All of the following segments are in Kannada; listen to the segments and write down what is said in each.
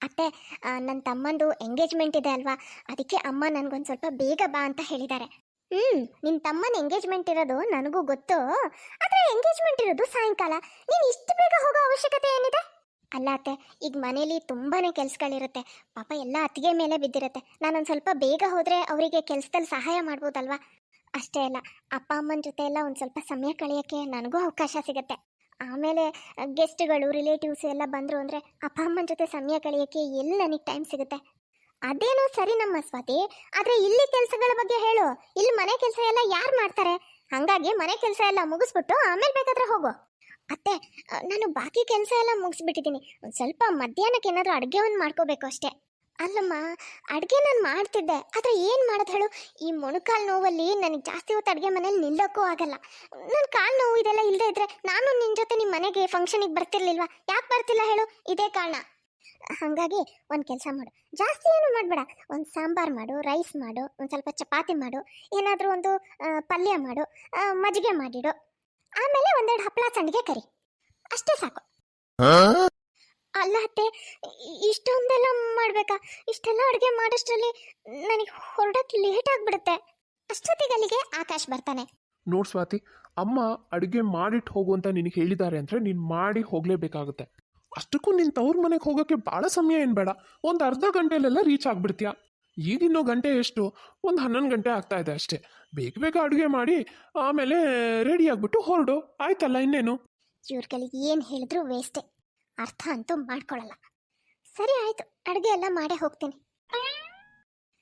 ಅತ್ತೆ ನನ್ನ ತಮ್ಮಂದು ಎಂಗೇಜ್ಮೆಂಟ್ ಇದೆ ಅಲ್ವಾ? ಅದಕ್ಕೆ ಅಮ್ಮ ನನಗೊಂದು ಸ್ವಲ್ಪ ಬೇಗ ಬಾ ಅಂತ ಹೇಳಿದ್ದಾರೆ. ಹ್ಞೂ ನಿನ್ನ ತಮ್ಮನ ಎಂಗೇಜ್ಮೆಂಟ್ ಇರೋದು ನನಗೂ ಗೊತ್ತು. ಆದರೆ ಎಂಗೇಜ್ಮೆಂಟ್ ಇರೋದು ಸಾಯಂಕಾಲ. ನೀನು ಇಷ್ಟು ಬೇಗ ಹೋಗೋ ಅವಶ್ಯಕತೆ ಏನಿದೆ? ಅಲ್ಲ ಅತ್ತೆ, ಈಗ ಮನೇಲಿ ತುಂಬಾ ಕೆಲ್ಸಗಳಿರುತ್ತೆ. ಪಾಪ ಎಲ್ಲ ಅತ್ತಿಗೆ ಮೇಲೆ ಬಿದ್ದಿರುತ್ತೆ. ನಾನೊಂದು ಸ್ವಲ್ಪ ಬೇಗ ಹೋದರೆ ಅವರಿಗೆ ಕೆಲಸದಲ್ಲಿ ಸಹಾಯ ಮಾಡ್ಬೋದಲ್ವಾ? ಅಷ್ಟೇ ಅಲ್ಲ, ಅಪ್ಪ ಅಮ್ಮನ ಜೊತೆ ಎಲ್ಲ ಒಂದು ಸ್ವಲ್ಪ ಸಮಯ ಕಳೆಯೋಕ್ಕೆ ನನಗೂ ಅವಕಾಶ ಸಿಗುತ್ತೆ. ಆಮೇಲೆ ಗೆಸ್ಟ್ಗಳು ರಿಲೇಟಿವ್ಸ್ ಎಲ್ಲ ಬಂದರು ಅಂದರೆ ಅಪ್ಪ ಅಮ್ಮನ ಜೊತೆ ಸಮಯ ಕಳೆಯೋಕ್ಕೆ ಎಲ್ಲಿ ನನಗೆ ಟೈಮ್ ಸಿಗುತ್ತೆ? ಅದೇನೋ ಸರಿ ನಮ್ಮ ಸ್ವಾತಿ, ಆದರೆ ಇಲ್ಲಿ ಕೆಲಸಗಳ ಬಗ್ಗೆ ಹೇಳು. ಇಲ್ಲಿ ಮನೆ ಕೆಲಸ ಎಲ್ಲ ಯಾರು ಮಾಡ್ತಾರೆ? ಹಾಗಾಗಿ ಮನೆ ಕೆಲಸ ಎಲ್ಲ ಮುಗಿಸ್ಬಿಟ್ಟು ಆಮೇಲೆ ಬೇಕಾದ್ರೆ ಹೋಗು. ಅತ್ತೆ ನಾನು ಬಾಕಿ ಕೆಲಸ ಎಲ್ಲ ಮುಗಿಸ್ಬಿಟ್ಟಿದ್ದೀನಿ. ಒಂದು ಸ್ವಲ್ಪ ಮಧ್ಯಾಹ್ನಕ್ಕೆ ಏನಾದರೂ ಅಡುಗೆ ಒಂದು ಮಾಡ್ಕೋಬೇಕು ಅಷ್ಟೇ. ಅಲ್ಲಮ್ಮ, ಅಡುಗೆ ನಾನು ಮಾಡ್ತಿದ್ದೆ. ಆದರೆ ಏನು ಮಾಡೋದು ಹೇಳು? ಈ ಮೊಣಕಾಲು ನೋವಲ್ಲಿ ನನಗೆ ಜಾಸ್ತಿ ಹೊತ್ತು ಅಡುಗೆ ಮನೇಲಿ ನಿಲ್ಲೋಕ್ಕೂ ಆಗಲ್ಲ. ನನ್ನ ಕಾಲು ನೋವು ಇದೆಲ್ಲ ಇಲ್ಲದೆ ಇದ್ರೆ ನಾನು ನಿನ್ನ ಜೊತೆ ನಿಮ್ಮ ಮನೆಗೆ ಫಂಕ್ಷನಿಗೆ ಬರ್ತಿರ್ಲಿಲ್ವಾ? ಯಾಕೆ ಬರ್ತಿಲ್ಲ ಹೇಳು? ಇದೇ ಕಾರಣ. ಹಾಗಾಗಿ ಒಂದು ಕೆಲಸ ಮಾಡು. ಜಾಸ್ತಿ ಏನು ಮಾಡಬೇಡ. ಒಂದು ಸಾಂಬಾರು ಮಾಡು, ರೈಸ್ ಮಾಡು, ಒಂದು ಸ್ವಲ್ಪ ಚಪಾತಿ ಮಾಡು, ಏನಾದರೂ ಒಂದು ಪಲ್ಯ ಮಾಡು ಮಜ್ಜಿಗೆ ಮಾಡಿಡು. ಆಮೇಲೆ ಒಂದೆರಡು ಹಪ್ಪಳ ಸಂಡಿಗೆ ಕರಿ. ಅಷ್ಟೇ ಸಾಕು. ಅಲ್ಲ ಅತ್ತೆ ಇಷ್ಟೊಂದೆಲ್ಲ ಮಾಡಬೇಕಾ? ಇಷ್ಟೆಲ್ಲ ಅಡುಗೆ ಮಾಡೋಷ್ಟರಲ್ಲಿ ನನಗೆ ಹೊರಡಕ್ಕೆ ಲೇಟ್ ಆಗಿಬಿಡುತ್ತೆ. ಅಷ್ಟೊತ್ತಿಗೆ ಅಲ್ಲಿಗೆ ಆಕಾಶ್ ಬರ್ತಾನೆ. ನೋಡ್ ಸ್ವಾತಿ ಅಮ್ಮ ಅಡುಗೆ ಮಾಡಿಟ್ಟು ಹೋಗು ಅಂತ ನಿನಗೆ ಹೇಳಿದ್ದಾರೆ ಅಂದರೆ ನೀನು ಮಾಡಿ ಹೋಗಲೇಬೇಕಾಗುತ್ತೆ. ಅಷ್ಟಕ್ಕೂ ನಿನ್ನ ತವ್ರ ಮನೆಗೆ ಹೋಗೋಕ್ಕೆ ಭಾಳ ಸಮಯ ಏನು ಬೇಡ. ಒಂದು ಅರ್ಧ ಗಂಟೆಲೆಲ್ಲ ರೀಚ್ ಆಗ್ಬಿಡ್ತೀಯ? ಈಗಿನ್ನೂ ಗಂಟೆ ಎಷ್ಟು? ಒಂದು ಹನ್ನೊಂದು ಗಂಟೆ ಆಗ್ತಾ ಇದೆ ಅಷ್ಟೇ. ಬೇಗ ಬೇಗ ಅಡುಗೆ ಮಾಡಿ ಆಮೇಲೆ ರೆಡಿ ಆಗಿಬಿಟ್ಟು ಹೊರಡು. ಆಯ್ತಲ್ಲ ಇನ್ನೇನು? ಇವ್ರಿಗೆ ಏನು ಹೇಳಿದ್ರು ವೇಸ್ಟೇ ಅರ್ಥ ಅಂತೂ ಮಾಡ್ಕೊಳ್ಳಲ್ಲ ಸರಿ ಆಯ್ತು, ಅಡುಗೆ ಎಲ್ಲ ಮಾಡೇ ಹೋಗ್ತೀನಿ.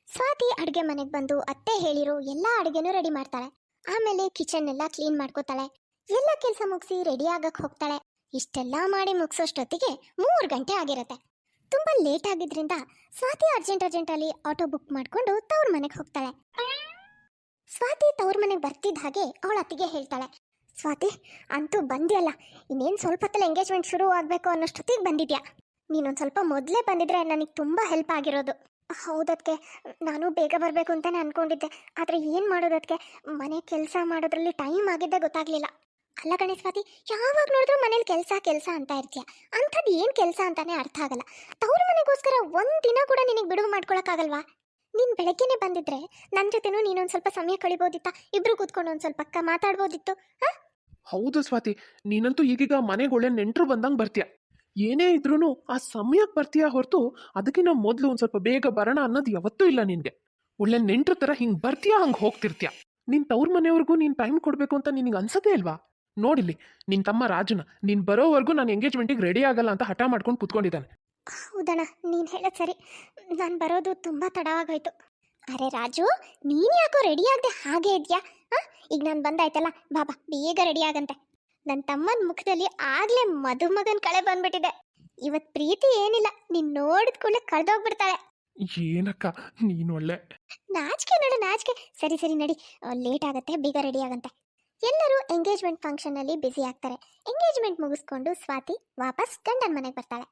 ಸ್ವಾತಿ ಅಡುಗೆ ಮನೆಗೆ ಬಂದು ಅತ್ತೆ ಹೇಳಿರೋ ಎಲ್ಲ ಅಡುಗೆನೂ ರೆಡಿ ಮಾಡ್ತಾಳೆ. ಆಮೇಲೆ ಕಿಚನ್ ಎಲ್ಲ ಕ್ಲೀನ್ ಮಾಡ್ಕೋತಾಳೆ. ಎಲ್ಲ ಕೆಲಸ ಮುಗಿಸಿ ರೆಡಿ ಆಗಕ್ಕೆ ಹೋಗ್ತಾಳೆ. ಇಷ್ಟೆಲ್ಲ ಮಾಡಿ ಮುಗಿಸೋಷ್ಟೊತ್ತಿಗೆ ಮೂರು ಗಂಟೆ ಆಗಿರುತ್ತೆ. ತುಂಬ ಲೇಟ್ ಆಗಿದ್ರಿಂದ ಸ್ವಾತಿ ಅರ್ಜೆಂಟ್ ಅರ್ಜೆಂಟಲ್ಲಿ ಆಟೋ ಬುಕ್ ಮಾಡಿಕೊಂಡು ತವ್ರ ಮನೆಗೆ ಹೋಗ್ತಾಳೆ. ಸ್ವಾತಿ ತವ್ರ ಮನೆಗೆ ಬರ್ತಿದ್ದ ಹಾಗೆ ಅವಳ ಅತ್ತಿಗೆ ಹೇಳ್ತಾಳೆ. ಸ್ವಾತಿ, ಅಂತೂ ಬಂದಿಯಲ್ಲ. ಇನ್ನೇನು ಸ್ವಲ್ಪ ಹೊತ್ತಲ್ಲಿ ಎಂಗೇಜ್ಮೆಂಟ್ ಶುರು ಆಗಬೇಕು ಅನ್ನೋಷ್ಟೊತ್ತಿಗೆ ಬಂದಿದ್ಯಾ? ನೀನೊಂದು ಸ್ವಲ್ಪ ಮೊದಲೇ ಬಂದಿದ್ರೆ ನನಗೆ ತುಂಬ ಹೆಲ್ಪ್ ಆಗಿರೋದು. ಹೌದಕ್ಕೆ ನಾನು ಬೇಗ ಬರಬೇಕು ಅಂತಲೇ ಅಂದ್ಕೊಂಡಿದ್ದೆ ಆದರೆ ಏನು ಮಾಡೋದಕ್ಕೆ ಮನೆ ಕೆಲಸ ಮಾಡೋದ್ರಲ್ಲಿ ಟೈಮ್ ಆಗಿದ್ದೆ ಗೊತ್ತಾಗಲಿಲ್ಲ. ಅಲ್ಲ ಗಣೇಶ್ ಸ್ವಾತಿ, ಯಾವಾಗ ನೋಡಿದ್ರು ಮನೇಲಿ ಕೆಲಸ ಕೆಲಸ ಅಂತ ಇರ್ತೀಯ. ಅಂಥದ್ದು ಏನು ಕೆಲಸ ಅಂತಾನೆ ಅರ್ಥ ಆಗಲ್ಲ. ತವ್ರ ಮನೆಗೋಸ್ಕರ ಒಂದು ದಿನ ಕೂಡ ನಿನಗೆ ಬಿಡುವು ಮಾಡ್ಕೊಳಕ್ಕಾಗಲ್ವಾ? ನೀನು ಬೆಳಗ್ಗೆನೆ ಬಂದಿದ್ರೆ ನನ್ನ ಜೊತೆನೂ ನೀನೊಂದು ಸ್ವಲ್ಪ ಸಮಯ ಕಳಿಬೋದಿತ್ತ? ಇಬ್ರು ಕೂತ್ಕೊಂಡು ಒಂದು ಸ್ವಲ್ಪ ಮಾತಾಡ್ಬೋದಿತ್ತು ಮಾತಾಡ್ಬೋದಿತ್ತು ಹೌದು ಸ್ವಾತಿ, ನೀನಂತೂ ಈಗೀಗ ಮನೆಗೆ ಒಳ್ಳೆ ನೆಂಟರು ಬಂದಂಗೆ ಬರ್ತೀಯ? ಏನೇ ಇದ್ರೂ ಆ ಸಮಯಕ್ಕೆ ಬರ್ತೀಯ ಹೊರತು ಅದಕ್ಕಿಂತ ಮೊದಲು ಒಂದು ಸ್ವಲ್ಪ ಬೇಗ ಬರೋಣ ಅನ್ನೋದು ಯಾವತ್ತೂ ಇಲ್ಲ ನಿನಗೆ. ಒಳ್ಳೆ ನೆಂಟ್ರ ಥರ ಹಿಂಗೆ ಬರ್ತೀಯಾ ಹಂಗೆ ಹೋಗ್ತಿರ್ತೀಯ? ನಿನ್ನ ತವ್ರ ಮನೆಯವ್ರಿಗೂ ನೀನು ಟೈಮ್ ಕೊಡಬೇಕು ಅಂತ ನಿನಗೆ ಅನ್ಸದೇ ಅಲ್ವಾ ನೋಡಿಲ್ಲಿ ನಿನ್ನ ತಮ್ಮ ರಾಜನ, ನೀನು ಬರೋವರೆಗೂ ನಾನು ಎಂಗೇಜ್ಮೆಂಟಿಗೆ ರೆಡಿ ಆಗಲ್ಲ ಅಂತ ಹಠ ಮಾಡ್ಕೊಂಡು ಕೂತ್ಕೊಂಡಿದ್ದಾನೆ. ಹೌದಣ್ಣ, ನೀನು ಹೇಳೋದು ಸರಿ. ನಾನು ಬರೋದು ತುಂಬ ತಡವಾಗೋಯ್ತು. ಅರೆ ರಾಜು ನೀನು ಯಾಕೋ ರೆಡಿ ಆಗದೆ ಹಾಗೆ ಇದೆಯಾ? ಈಗ ನಾನು ಬಂದಾಯ್ತಲ್ಲ ಬಾಬಾ ಬೇಗ ರೆಡಿ ಆಗಂತೆ. ನನ್ನ ತಮ್ಮನ ಮುಖದಲ್ಲಿ ಆಗ್ಲೇ ಮದುಮಗನ ಕಳೆ ಬಂದ್ಬಿಟ್ಟಿದೆ. ಇವತ್ ಪ್ರೀತಿ ಏನಿಲ್ಲ ನೀನ್ ನೋಡಿದ ಕೂಡಲೇ ಕಳೆದೋಗ್ಬಿಡ್ತಾಳೆ. ಏನಕ್ಕ ನೀನ್ ಒಳ್ಳೆ. ನಾಚಿಕೆ ನೋಡು ನಾಚಿಕೆ. ಸರಿ ಸರಿ ನಡಿ. ಲೇಟ್ ಆಗುತ್ತೆ ಬೇಗ ರೆಡಿ ಆಗಂತೆ. ಎಲ್ಲರೂ ಎಂಗೇಜ್ಮೆಂಟ್ ಫಂಕ್ಷನಲ್ಲಿ ಬ್ಯುಸಿ ಆಗ್ತಾರೆ. ಎಂಗೇಜ್ಮೆಂಟ್ ಮುಗಿಸ್ಕೊಂಡು ಸ್ವಾತಿ ವಾಪಸ್ ಗಂಡನ ಮನೆಗೆ ಬರ್ತಾಳೆ.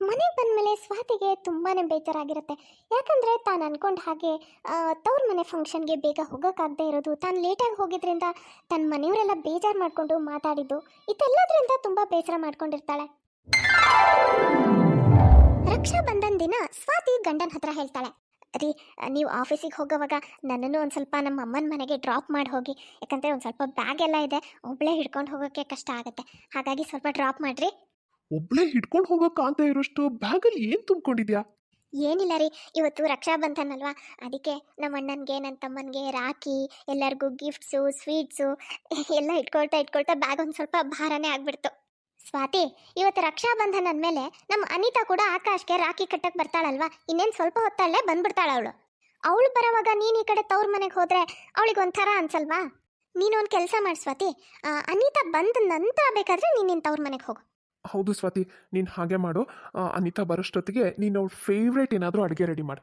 ಮನೆಗೆ ಬಂದಮೇಲೆ ಸ್ವಾತಿಗೆ ತುಂಬಾನೇ ಬೇಜಾರಾಗಿರುತ್ತೆ. ಯಾಕಂದ್ರೆ ತಾನು ಅನ್ಕೊಂಡ ಹಾಗೆ ತವ್ರ ಮನೆ ಫಂಕ್ಷನ್ಗೆ ಬೇಗ ಹೋಗೋಕ್ಕಾಗದೇ ಇರೋದು. ತಾನು ಲೇಟಾಗಿ ಹೋಗಿದ್ರಿಂದ ತನ್ನ ಮನೆಯವರೆಲ್ಲ ಬೇಜಾರು ಮಾಡಿಕೊಂಡು ಮಾತಾಡಿದ್ದು. ಇದೆಲ್ಲದರಿಂದ ತುಂಬ ಬೇಸರ ಮಾಡ್ಕೊಂಡಿರ್ತಾಳೆ. ರಕ್ಷಾ ಬಂಧನ್ ದಿನ ಸ್ವಾತಿ ಗಂಡನ ಹತ್ರ ಹೇಳ್ತಾಳೆ. ರೀ ನೀವು ಆಫೀಸಿಗೆ ಹೋಗೋವಾಗ ನನ್ನನ್ನು ಒಂದು ಸ್ವಲ್ಪ ನಮ್ಮ ಅಮ್ಮನ ಮನೆಗೆ ಡ್ರಾಪ್ ಮಾಡಿ ಹೋಗಿ. ಯಾಕಂದರೆ ಒಂದು ಸ್ವಲ್ಪ ಬ್ಯಾಗ್ ಎಲ್ಲ ಇದೆ. ಒಬ್ಬಳೇ ಹಿಡ್ಕೊಂಡು ಹೋಗೋಕ್ಕೆ ಕಷ್ಟ ಆಗುತ್ತೆ. ಹಾಗಾಗಿ ಸ್ವಲ್ಪ ಡ್ರಾಪ್ ಮಾಡಿರಿ. ಒಬ್ಳೇ ಹಿಡ್ಕೊಂಡು ಹೋಗೋಕ್ಕಾಗದೇ ಇರೋಷ್ಟು ಬ್ಯಾಗಲ್ಲಿ ಏನು ತುಂಬ್ಕೊಂಡಿದ್ಯಾ? ಏನಿಲ್ಲ ರೀ, ಇವತ್ತು ರಕ್ಷಾ ಬಂಧನ್ ಅಲ್ವಾ ಅದಕ್ಕೆ ನಮ್ಮ ಅಣ್ಣನಿಗೆ ನನ್ನ ತಮ್ಮನಿಗೆ ರಾಖಿ, ಎಲ್ಲರಿಗೂ ಗಿಫ್ಟ್ಸು ಸ್ವೀಟ್ಸು ಎಲ್ಲ ಇಟ್ಕೊಳ್ತಾ ಇಟ್ಕೊಳ್ತಾ ಬ್ಯಾಗ್ ಒಂದು ಸ್ವಲ್ಪ ಭಾರನೇ ಆಗ್ಬಿಡ್ತು. ಸ್ವಾತಿ, ಇವತ್ತು ರಕ್ಷಾ ಬಂಧನ ಅಂದಮೇಲೆ ನಮ್ಮ ಅನಿತಾ ಕೂಡ ಆಕಾಶ್ಗೆ ರಾಖಿ ಕಟ್ಟಕ್ಕೆ ಬರ್ತಾಳಲ್ವಾ? ಇನ್ನೇನು ಸ್ವಲ್ಪ ಹೊತ್ತಲ್ಲೇ ಬಂದ್ಬಿಡ್ತಾಳೆ ಅವಳು. ಅವಳು ಬರೋವಾಗ ನೀನು ಈ ಕಡೆ ತವ್ರ ಮನೆಗೆ ಹೋದರೆ ಅವಳಿಗೆ ಒಂಥರ ಅನ್ಸಲ್ವಾ? ನೀನು ಒಂದು ಕೆಲಸ ಮಾಡಿ ಸ್ವಾತಿ. ಅನಿತಾ ಬಂದ ನಂತರ ಬೇಕಾದರೆ ನೀನು ನಿನ್ನ ತವ್ರ ಮನೆಗೆ ಹೋಗು. ಹೌದು ಸ್ವಾತಿ, ನೀನು ಹಾಗೆ ಮಾಡು. ಅನಿತಾ ಬರೋಷ್ಟೊತ್ತಿಗೆ ನೀನು ಅವ್ಳ ಫೇವ್ರೇಟ್ ಏನಾದರೂ ಅಡುಗೆ ರೆಡಿ ಮಾಡು.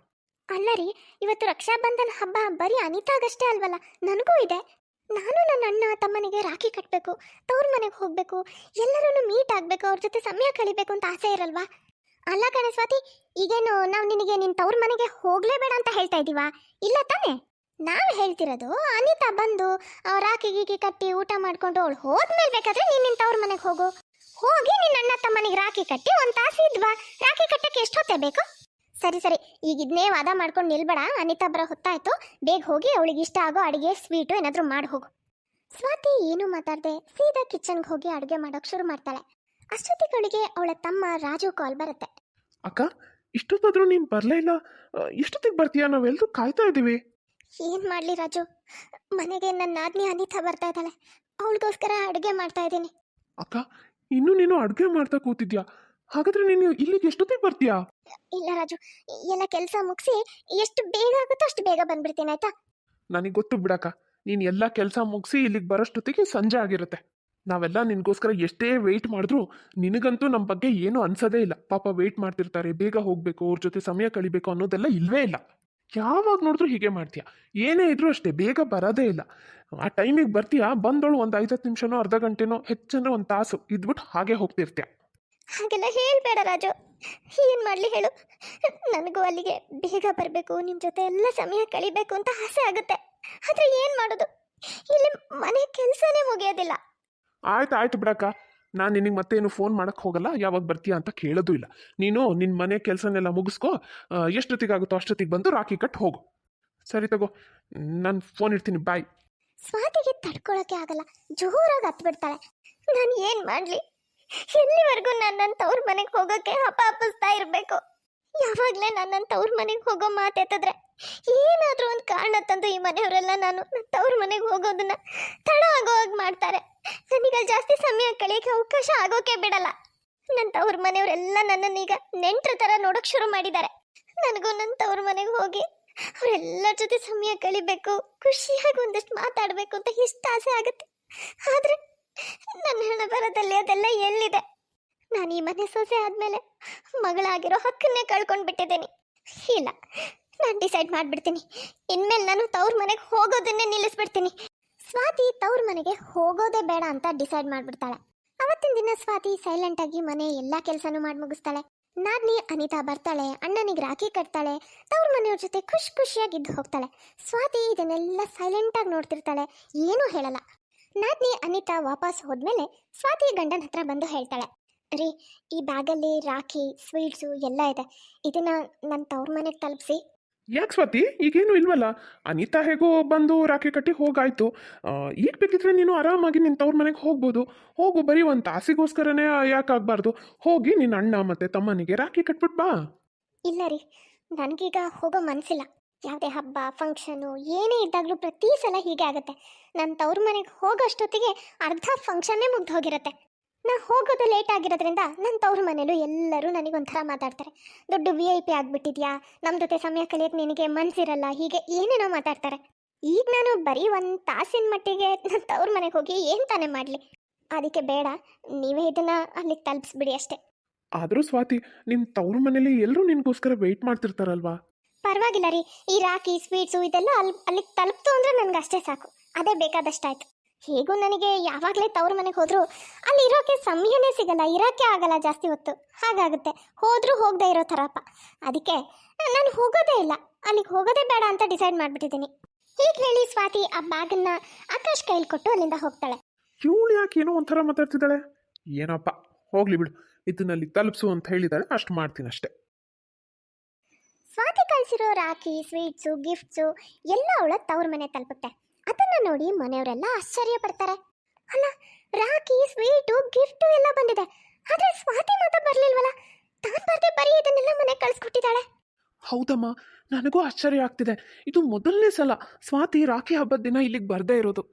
ಅಲ್ಲ ರೀ, ಇವತ್ತು ರಕ್ಷಾಬಂಧನ್ ಹಬ್ಬ, ಬರೀ ಅನಿತಾಗಷ್ಟೇ ಅಲ್ವಲ್ಲ, ನನಗೂ ಇದೆ. ನಾನು ನನ್ನ ಅಣ್ಣ, ತಮ್ಮನಿಗೆ ರಾಖಿ ಕಟ್ಟಬೇಕು ತವ್ರ ಮನೆಗೆ ಹೋಗಬೇಕು ಎಲ್ಲರೂ ಮೀಟ್ ಆಗಬೇಕು, ಅವ್ರ ಜೊತೆ ಸಮಯ ಕಳಿಬೇಕು ಅಂತ ಆಸೆ ಇರಲ್ವಾ? ಅಲ್ಲ ಕಣೆ ಸ್ವಾತಿ, ಈಗೇನು ನಾವು ನಿನಗೆ ನಿನ್ನ ತವ್ರ ಮನೆಗೆ ಹೋಗಲೇಬೇಡ ಅಂತ ಹೇಳ್ತಾ ಇದ್ದೀವಾ ಇಲ್ಲ ತಾನೇ? ನಾವು ಹೇಳ್ತಿರೋದು ಅನಿತಾ ಬಂದು ಅವ್ರ ರಾಖಿ ಗೀಕಿ ಕಟ್ಟಿ ಊಟ ಮಾಡ್ಕೊಂಡು ಅವಳು ಹೋದ್ಮೇಲೆ ಬೇಕಾದ್ರೆ ನೀನು ನಿನ್ನ ತವ್ರ ಮನೆಗೆ ಹೋಗು. ಹೋಗಿ ನಿನ್ನ ಅಣ್ಣ ತಮ್ಮನಿಗೆ ರಾಖಿ ಕಟ್ಟಿ ಒಂದು ತಾಸು ಇದ್ವಾ ರಾಖಿ ಕಟ್ಟಕ್ಕೆ ಎಷ್ಟು ಹೊತ್ತೆ ಬೇಕು? ಸರಿ ಸರಿ. ಈಗ ಇದನ್ನೇ ವಾದ ಮಾಡ್ಕೊಂಡು ನಿಲ್ಬೇಡ. ಅನಿತಾ ಬರೋ ಹೊತ್ತಾಯ್ತು. ಬೇಗ ಹೋಗಿ ಅವಳಿಗೆ ಇಷ್ಟ ಆಗೋ ಅಡಿಗೆ ಸ್ವೀಟು ಏನಾದರೂ ಮಾಡಿ ಹೋಗು. ಸ್ವಾತಿ ಏನು ಮಾತಾಡದೆ? ಸೀದಾ ಕಿಚನ್ಗೆ ಹೋಗಿ ಅಡುಗೆ ಮಾಡೋಕೆ ಶುರು ಮಾಡ್ತಾಳೆ. ಅಷ್ಟೊತ್ತಿಗೆ ಅವಳಿಗೆ ಅವಳ ತಮ್ಮ ರಾಜು ಕಾಲ್ ಬರುತ್ತೆ. ಅಕ್ಕ ಇಷ್ಟೊತ್ತಾದ್ರೂ ನೀನು ಬರಲೇ ಇಲ್ಲ. ಇಷ್ಟೊತ್ತಿಗೆ ಬರ್ತೀಯಾ? ನಾವೆಲ್ಲರೂ ಕಾಯ್ತಾ ಇದ್ದೀವಿ ಏನು ಮಾಡಲಿ ರಾಜು? ಮನೆಗೆ ನನ್ನ ನಾದ್ನಿ ಅನಿತಾ ಬರ್ತಾ ಇದ್ದಾಳೆ. ಅವಳಿಗೋಸ್ಕರ ಅಡುಗೆ ಮಾಡ್ತಾ ಇದ್ದೀನಿ. ಅಕ್ಕ ಇನ್ನೂ ನೀನು ಅಡುಗೆ ಮಾಡ್ತಾ ಕೂತಿದ್ಯಾ? ಹಾಗಾದ್ರೆ ನೀನು ಇಲ್ಲಿಗೆ ಎಷ್ಟೊತ್ತಿಗೆ ಬರ್ತೀಯಾ? ಇಲ್ಲ ರಾಜು ಎಲ್ಲ ಕೆಲಸ ಮುಗಿಸಿ ಎಷ್ಟು ಬೇಗ ಆಗುತ್ತೋ ಅಷ್ಟು ಬೇಗ ಬಂದ್ಬಿಡ್ತೀನಿ ಆಯ್ತಾ? ನನಗೆ ಗೊತ್ತು ಬಿಡಕ್ಕ ನೀನು ಎಲ್ಲ ಕೆಲಸ ಮುಗಿಸಿ ಇಲ್ಲಿಗೆ ಬರೋಷ್ಟೊತ್ತಿಗೆ ಸಂಜೆ ಆಗಿರುತ್ತೆ. ನಾವೆಲ್ಲ ನಿನಗೋಸ್ಕರ ಎಷ್ಟೇ ವೆಯ್ಟ್ ಮಾಡಿದ್ರು ನಿನಗಂತೂ ನಮ್ಮ ಬಗ್ಗೆ ಏನೂ ಅನ್ಸೋದೇ ಇಲ್ಲ. ಪಾಪ ವೆಯ್ಟ್ ಮಾಡ್ತಿರ್ತಾರೆ ಬೇಗ ಹೋಗಬೇಕು ಅವ್ರ ಜೊತೆ ಸಮಯ ಕಳಿಬೇಕು ಅನ್ನೋದೆಲ್ಲ ಇಲ್ವೇ ಇಲ್ಲ. ಯಾವಾಗ ನೋಡಿದ್ರು ಹೀಗೆ ಮಾಡ್ತೀಯ? ಏನೇ ಇದ್ರೂ ಅಷ್ಟೇ ಬೇಗ ಬರೋದೇ ಇಲ್ಲ. ಆ ಟೈಮಿಗೆ ಬರ್ತೀಯಾ? ಬಂದೋಳು ಒಂದು ಐದತ್ತು ನಿಮಿಷನೋ ಅರ್ಧ ಗಂಟೆನೋ ಹೆಚ್ಚಂದ್ರೆ ಒಂದು ತಾಸು ಇದ್ಬಿಟ್ಟು ಹಾಗೆ ಹೋಗ್ತಿರ್ತೀಯ? ಹಾಗೆಲ್ಲ ಹೇಳ್ಬೇಡ ರಾಜು. ಏನು ಮಾಡಲಿ ಹೇಳು. ನನಗೂ ಅಲ್ಲಿಗೆ ಬೇಗ ಬರಬೇಕು ನಿಮ್ಮ ಜೊತೆ ಎಲ್ಲ ಸಮಯ ಕಳಿಬೇಕು ಅಂತ ಆಸೆ ಆಗುತ್ತೆ. ಆದರೆ ಏನು ಮಾಡೋದು? ಇಲ್ಲಿ ಮನೆ ಕೆಲಸನೇ ಮುಗಿಯೋದಿಲ್ಲ. ಆಯ್ತು ಆಯ್ತು ಬಿಡಕ್ಕ. ನಾನು ನಿನಗೆ ಮತ್ತೇನು ಫೋನ್ ಮಾಡೋಕ್ಕೆ ಹೋಗಲ್ಲ, ಯಾವಾಗ ಬರ್ತೀಯಾ ಅಂತ ಕೇಳೋದು ಇಲ್ಲ. ನೀನು ನಿನ್ನ ಮನೆ ಕೆಲಸನೆಲ್ಲ ಮುಗಿಸ್ಕೊ ಎಷ್ಟೊತ್ತಿಗೆ ಎಷ್ಟೊತ್ತಿಗಾಗುತ್ತೋ ಅಷ್ಟೊತ್ತಿಗೆ ಬಂದು ರಾಕಿ ಕಟ್ ಹೋಗು. ಸರಿ ತಗೋ, ನಾನು ಫೋನ್ ಇಡ್ತೀನಿ ಬಾಯ್ ಸ್ವಾತಿಗೆ ತಡ್ಕೊಳಕ್ಕೆ ಆಗಲ್ಲ, ಜೋರಾಗಿ ಹತ್ಬಿಡ್ತಾಳೆ. ನಾನು ಏನು ಮಾಡಲಿ? ಎಲ್ಲಿವರೆಗೂ ನಾನು ನನ್ನ ತವ್ರ ಮನೆಗೆ ಹೋಗೋಕ್ಕೆ ಹಪ ಹಪ್ಪಿಸ್ತಾ ಇರಬೇಕು. ಯಾವಾಗಲೇ ನಾನು ನನ್ನ ಮನೆಗೆ ಹೋಗೋ ಮಾತೆತ್ತಿದ್ರೆ ಏನಾದರೂ ಒಂದು ಕಾರಣ ತಂದು ಈ ಮನೆಯವರೆಲ್ಲ ನಾನು ನನ್ನ ತವ್ರ ಮನೆಗೆ ಹೋಗೋದನ್ನ ತಡ ಆಗೋ ಹಾಗೆ ಮಾಡ್ತಾರೆ. ನನಗಲ್ಲಿ ಜಾಸ್ತಿ ಸಮಯ ಕಳೆಯಕ್ಕೆ ಅವಕಾಶ ಆಗೋಕೆ ಬಿಡಲ್ಲ. ನನ್ನ ತವ್ರ ಮನೆಯವರೆಲ್ಲ ನನ್ನನ್ನೀಗ ನೆಂಟ್ರ ಥರ ನೋಡೋಕೆ ಶುರು ಮಾಡಿದ್ದಾರೆ. ನನಗೂ ನನ್ನ ತವ್ರ ಮನೆಗೆ ಹೋಗಿ ಅವರೆಲ್ಲರ ಜೊತೆ ಸಮಯ ಕಳಿಬೇಕು, ಖುಷಿಯಾಗಿ ಒಂದಷ್ಟು ಮಾತಾಡಬೇಕು ಅಂತ ಇಷ್ಟ ಆಸೆ ಆಗುತ್ತೆ. ಆದ್ರೆ ನನ್ನ ಹಣ ಬರದಲ್ಲಿ ಅದೆಲ್ಲ ಎಲ್ಲಿದೆ? ನಾನು ಈ ಮನೆ ಸೊಸೆ ಆದ್ಮೇಲೆ ಮಗಳಾಗಿರೋ ಹಕ್ಕನ್ನೇ ಕಳ್ಕೊಂಡು ಬಿಟ್ಟಿದ್ದೀನಿ. ಇಲ್ಲ, ನಾನು ಡಿಸೈಡ್ ಮಾಡಿಬಿಡ್ತೀನಿ. ಇನ್ಮೇಲೆ ನಾನು ತವ್ರ ಮನೆಗೆ ಹೋಗೋದನ್ನೇ ನಿಲ್ಲಿಸ್ಬಿಡ್ತೀನಿ. ಸ್ವಾತಿ ತವ್ರ ಮನೆಗೆ ಹೋಗೋದೇ ಬೇಡ ಅಂತ ಡಿಸೈಡ್ ಮಾಡ್ಬಿಡ್ತಾಳೆ. ಅವತ್ತಿನ ದಿನ ಸ್ವಾತಿ ಸೈಲೆಂಟ್ ಆಗಿ ಮನೆ ಎಲ್ಲಾ ಕೆಲಸನು ಮಾಡಿ ಮುಗಿಸ್ತಾಳೆ. ನಾದ್ನಿ ಅನಿತಾ ಬರ್ತಾಳೆ, ಅಣ್ಣನಿಗೆ ರಾಖಿ ಕಟ್ತಾಳೆ, ತವ್ರ ಮನೆಯವ್ರ ಜೊತೆ ಖುಷಿ ಖುಷಿಯಾಗಿ ಇದ್ದು ಹೋಗ್ತಾಳೆ. ಸ್ವಾತಿ ಇದನ್ನೆಲ್ಲ ಸೈಲೆಂಟ್ ಆಗಿ ನೋಡ್ತಿರ್ತಾಳೆ, ಏನೂ ಹೇಳಲ್ಲ. ನಾದ್ನಿ ಅನಿತಾ ವಾಪಸ್ ಹೋದ್ಮೇಲೆ ಸ್ವಾತಿ ಗಂಡನ ಹತ್ರ ಬಂದು ಹೇಳ್ತಾಳೆ, ರೀ, ಈ ಬ್ಯಾಗಲ್ಲಿ ರಾಖಿ ಸ್ವೀಟ್ಸು ಎಲ್ಲ ಇದೆ. ಇದನ್ನ ನನ್ನ ತವ್ರ ಮನೆಗೆ ತಲುಪಿಸಿ ಯಾಕೆ ಸ್ವಾತಿ? ಈಗೇನು ಇಲ್ವಲ್ಲ? ಅನಿತಾ ಹೇಗೋ ಬಂದು ರಾಖಿ ಕಟ್ಟಿ ಹೋಗಾಯ್ತು. ಈಗ ಬೇಕಿದ್ರೆ ನೀನು ಆರಾಮಾಗಿ ನಿನ್ನ ತವ್ರ ಮನೆಗೆ ಹೋಗ್ಬೋದು. ಹೋಗು, ಬರೀ ಒಂದು ತಾಸಿಗೋಸ್ಕರನೇ ಯಾಕಾಗಬಾರ್ದು ಹೋಗಿ ನಿನ್ನ ಅಣ್ಣ ಮತ್ತು ತಮ್ಮನಿಗೆ ರಾಖಿ ಕಟ್ಬಿಟ್ಟು ಬಾ. ಇಲ್ಲ ರೀ, ನನಗೀಗ ಹೋಗೋ ಮನಸ್ಸಿಲ್ಲ ಯಾವುದೇ ಹಬ್ಬ, ಫಂಕ್ಷನು, ಏನೇ ಇದ್ದಾಗಲೂ ಪ್ರತಿ ಸಲ ಹೀಗೆ ಆಗುತ್ತೆ. ನನ್ನ ತವ್ರ ಮನೆಗೆ ಹೋಗೋಷ್ಟೊತ್ತಿಗೆ ಅರ್ಧ ಫಂಕ್ಷನ್ನೇ ಮುಗ್ದು ಹೋಗಿರುತ್ತೆ. ನಾ ಹೋಗೋದು ಲೇಟ್ ಆಗಿರೋದ್ರಿಂದ ನನ್ನ ತವ್ರ ಮನೇಲೂ ಎಲ್ಲರೂ ನನಗೊಂಥರ ಮಾತಾಡ್ತಾರೆ. ದೊಡ್ಡ ವಿ ಐ ಪಿ ಆಗಿಬಿಟ್ಟಿದ್ಯಾ? ನಮ್ಮ ಜೊತೆ ಸಮಯ ಕಲಿಯೋಕ್ಕೆ ನಿನಗೆ ಮನಸ್ಸಿರಲ್ಲ ಹೀಗೆ ಏನೇನೋ ಮಾತಾಡ್ತಾರೆ. ಈಗ ನಾನು ಬರೀ ಒಂದು ತಾಸಿನ ಮಟ್ಟಿಗೆ ನನ್ನ ತವ್ರ ಮನೆಗೆ ಹೋಗಿ ಏನು ತಾನೇ ಮಾಡಲಿ? ಅದಕ್ಕೆ ಬೇಡ ನೀವೇ ಇದನ್ನು ಅಲ್ಲಿಗೆ ತಲುಪಿಸ್ಬಿಡಿ ಅಷ್ಟೇ. ಆದರೂ ಸ್ವಾತಿ ನಿಮ್ಮ ತವ್ರ ಮನೇಲಿ ಎಲ್ಲರೂ ನಿನಗೋಸ್ಕರ ವೆಯ್ಟ್ ಮಾಡ್ತಿರ್ತಾರಲ್ವಾ? ಪರವಾಗಿಲ್ಲ ರೀ. ಈ ರಾಕಿ ಸ್ವೀಟ್ಸು ಇದೆಲ್ಲ ಅಲ್ಲಿ ಅಲ್ಲಿಗೆ ತಲುಪ್ತು ಅಂದರೆ ನನಗೆ ಅಷ್ಟೇ ಸಾಕು. ಅದೇ ಬೇಕಾದಷ್ಟಾಯ್ತು. ಹೇಗೂ ನನಗೆ ಯಾವಾಗಲೇ ತವ್ರ ಮನೆಗೆ ಹೋದರೂ ಅಲ್ಲಿ ಇರೋಕೆ ಸಮಯನೇ ಸಿಗಲ್ಲ ಇರೋಕ್ಕೆ ಆಗಲ್ಲ ಜಾಸ್ತಿ ಹೊತ್ತು. ಹಾಗಾಗುತ್ತೆ ಹೋದರೂ ಹೋಗದೆ ಇರೋ ಥರಪ್ಪ ಅದಕ್ಕೆ ನಾನು ಹೋಗೋದೇ ಇಲ್ಲ ಅಲ್ಲಿಗೆ ಹೋಗೋದೇ ಬೇಡ ಅಂತ ಡಿಸೈಡ್ ಮಾಡಿಬಿಟ್ಟಿದ್ದೀನಿ. ಹೀಗೆ ಹೇಳಿ ಸ್ವಾತಿ ಆ ಬ್ಯಾಗನ್ನ ಆಕಾಶ್ ಕೈಲಿ ಕೊಟ್ಟು ಅಲ್ಲಿಂದ ಹೋಗ್ತಾಳೆ. ಇವಳು ಯಾಕೆ ಏನೋ ಒಂಥರ ಮಾತಾಡ್ತಿದ್ದಾಳೆ? ಏನಪ್ಪ ಹೋಗ್ಲಿ ಬಿಡು ಇದನ್ನಲ್ಲಿ ತಲುಪಿಸು ಅಂತ ಹೇಳಿದಾಳೆ ಅಷ್ಟು ಮಾಡ್ತೀನಿ ಅಷ್ಟೇ. ಸ್ವಾತಿ ಕಳಿಸಿರೋ ರಾಖಿ ಸ್ವೀಟ್ಸು ಗಿಫ್ಟ್ಸು ಎಲ್ಲ ಅವಳ ತವ್ರ ಮನೆ ತಲುಪುತ್ತೆ. ಅದನ್ನ ನೋಡಿ ಮನೆಯವರೆಲ್ಲ ಆಶ್ಚರ್ಯ ಪಡ್ತಾರೆ. ಅಲ್ಲ, ರಾಖಿ, ಸ್ವೀಟು, ಗಿಫ್ಟು ಎಲ್ಲ ಬಂದಿದೆ. ಆದ್ರೆ ಸ್ವಾತಿ ಮಾತ್ರ ಬರ್ಲಿಲ್ವಲ್ಲ? ತಾನ್ ಬರ್ದೆ ಬರೀ ಇದನ್ನೆಲ್ಲ ಮನೆ ಕಳ್ಸ್ಕೊಟ್ಟಿದ್ದಾಳೆ. ಹೌದಮ್ಮ, ನನಗೂ ಆಶ್ಚರ್ಯ ಆಗ್ತಿದೆ. ಇದು ಮೊದಲನೇ ಸಲ ಸ್ವಾತಿ ರಾಖಿ ಹಬ್ಬದ ದಿನ ಇಲ್ಲಿಗೆ ಬರದೇ ಇರೋದು.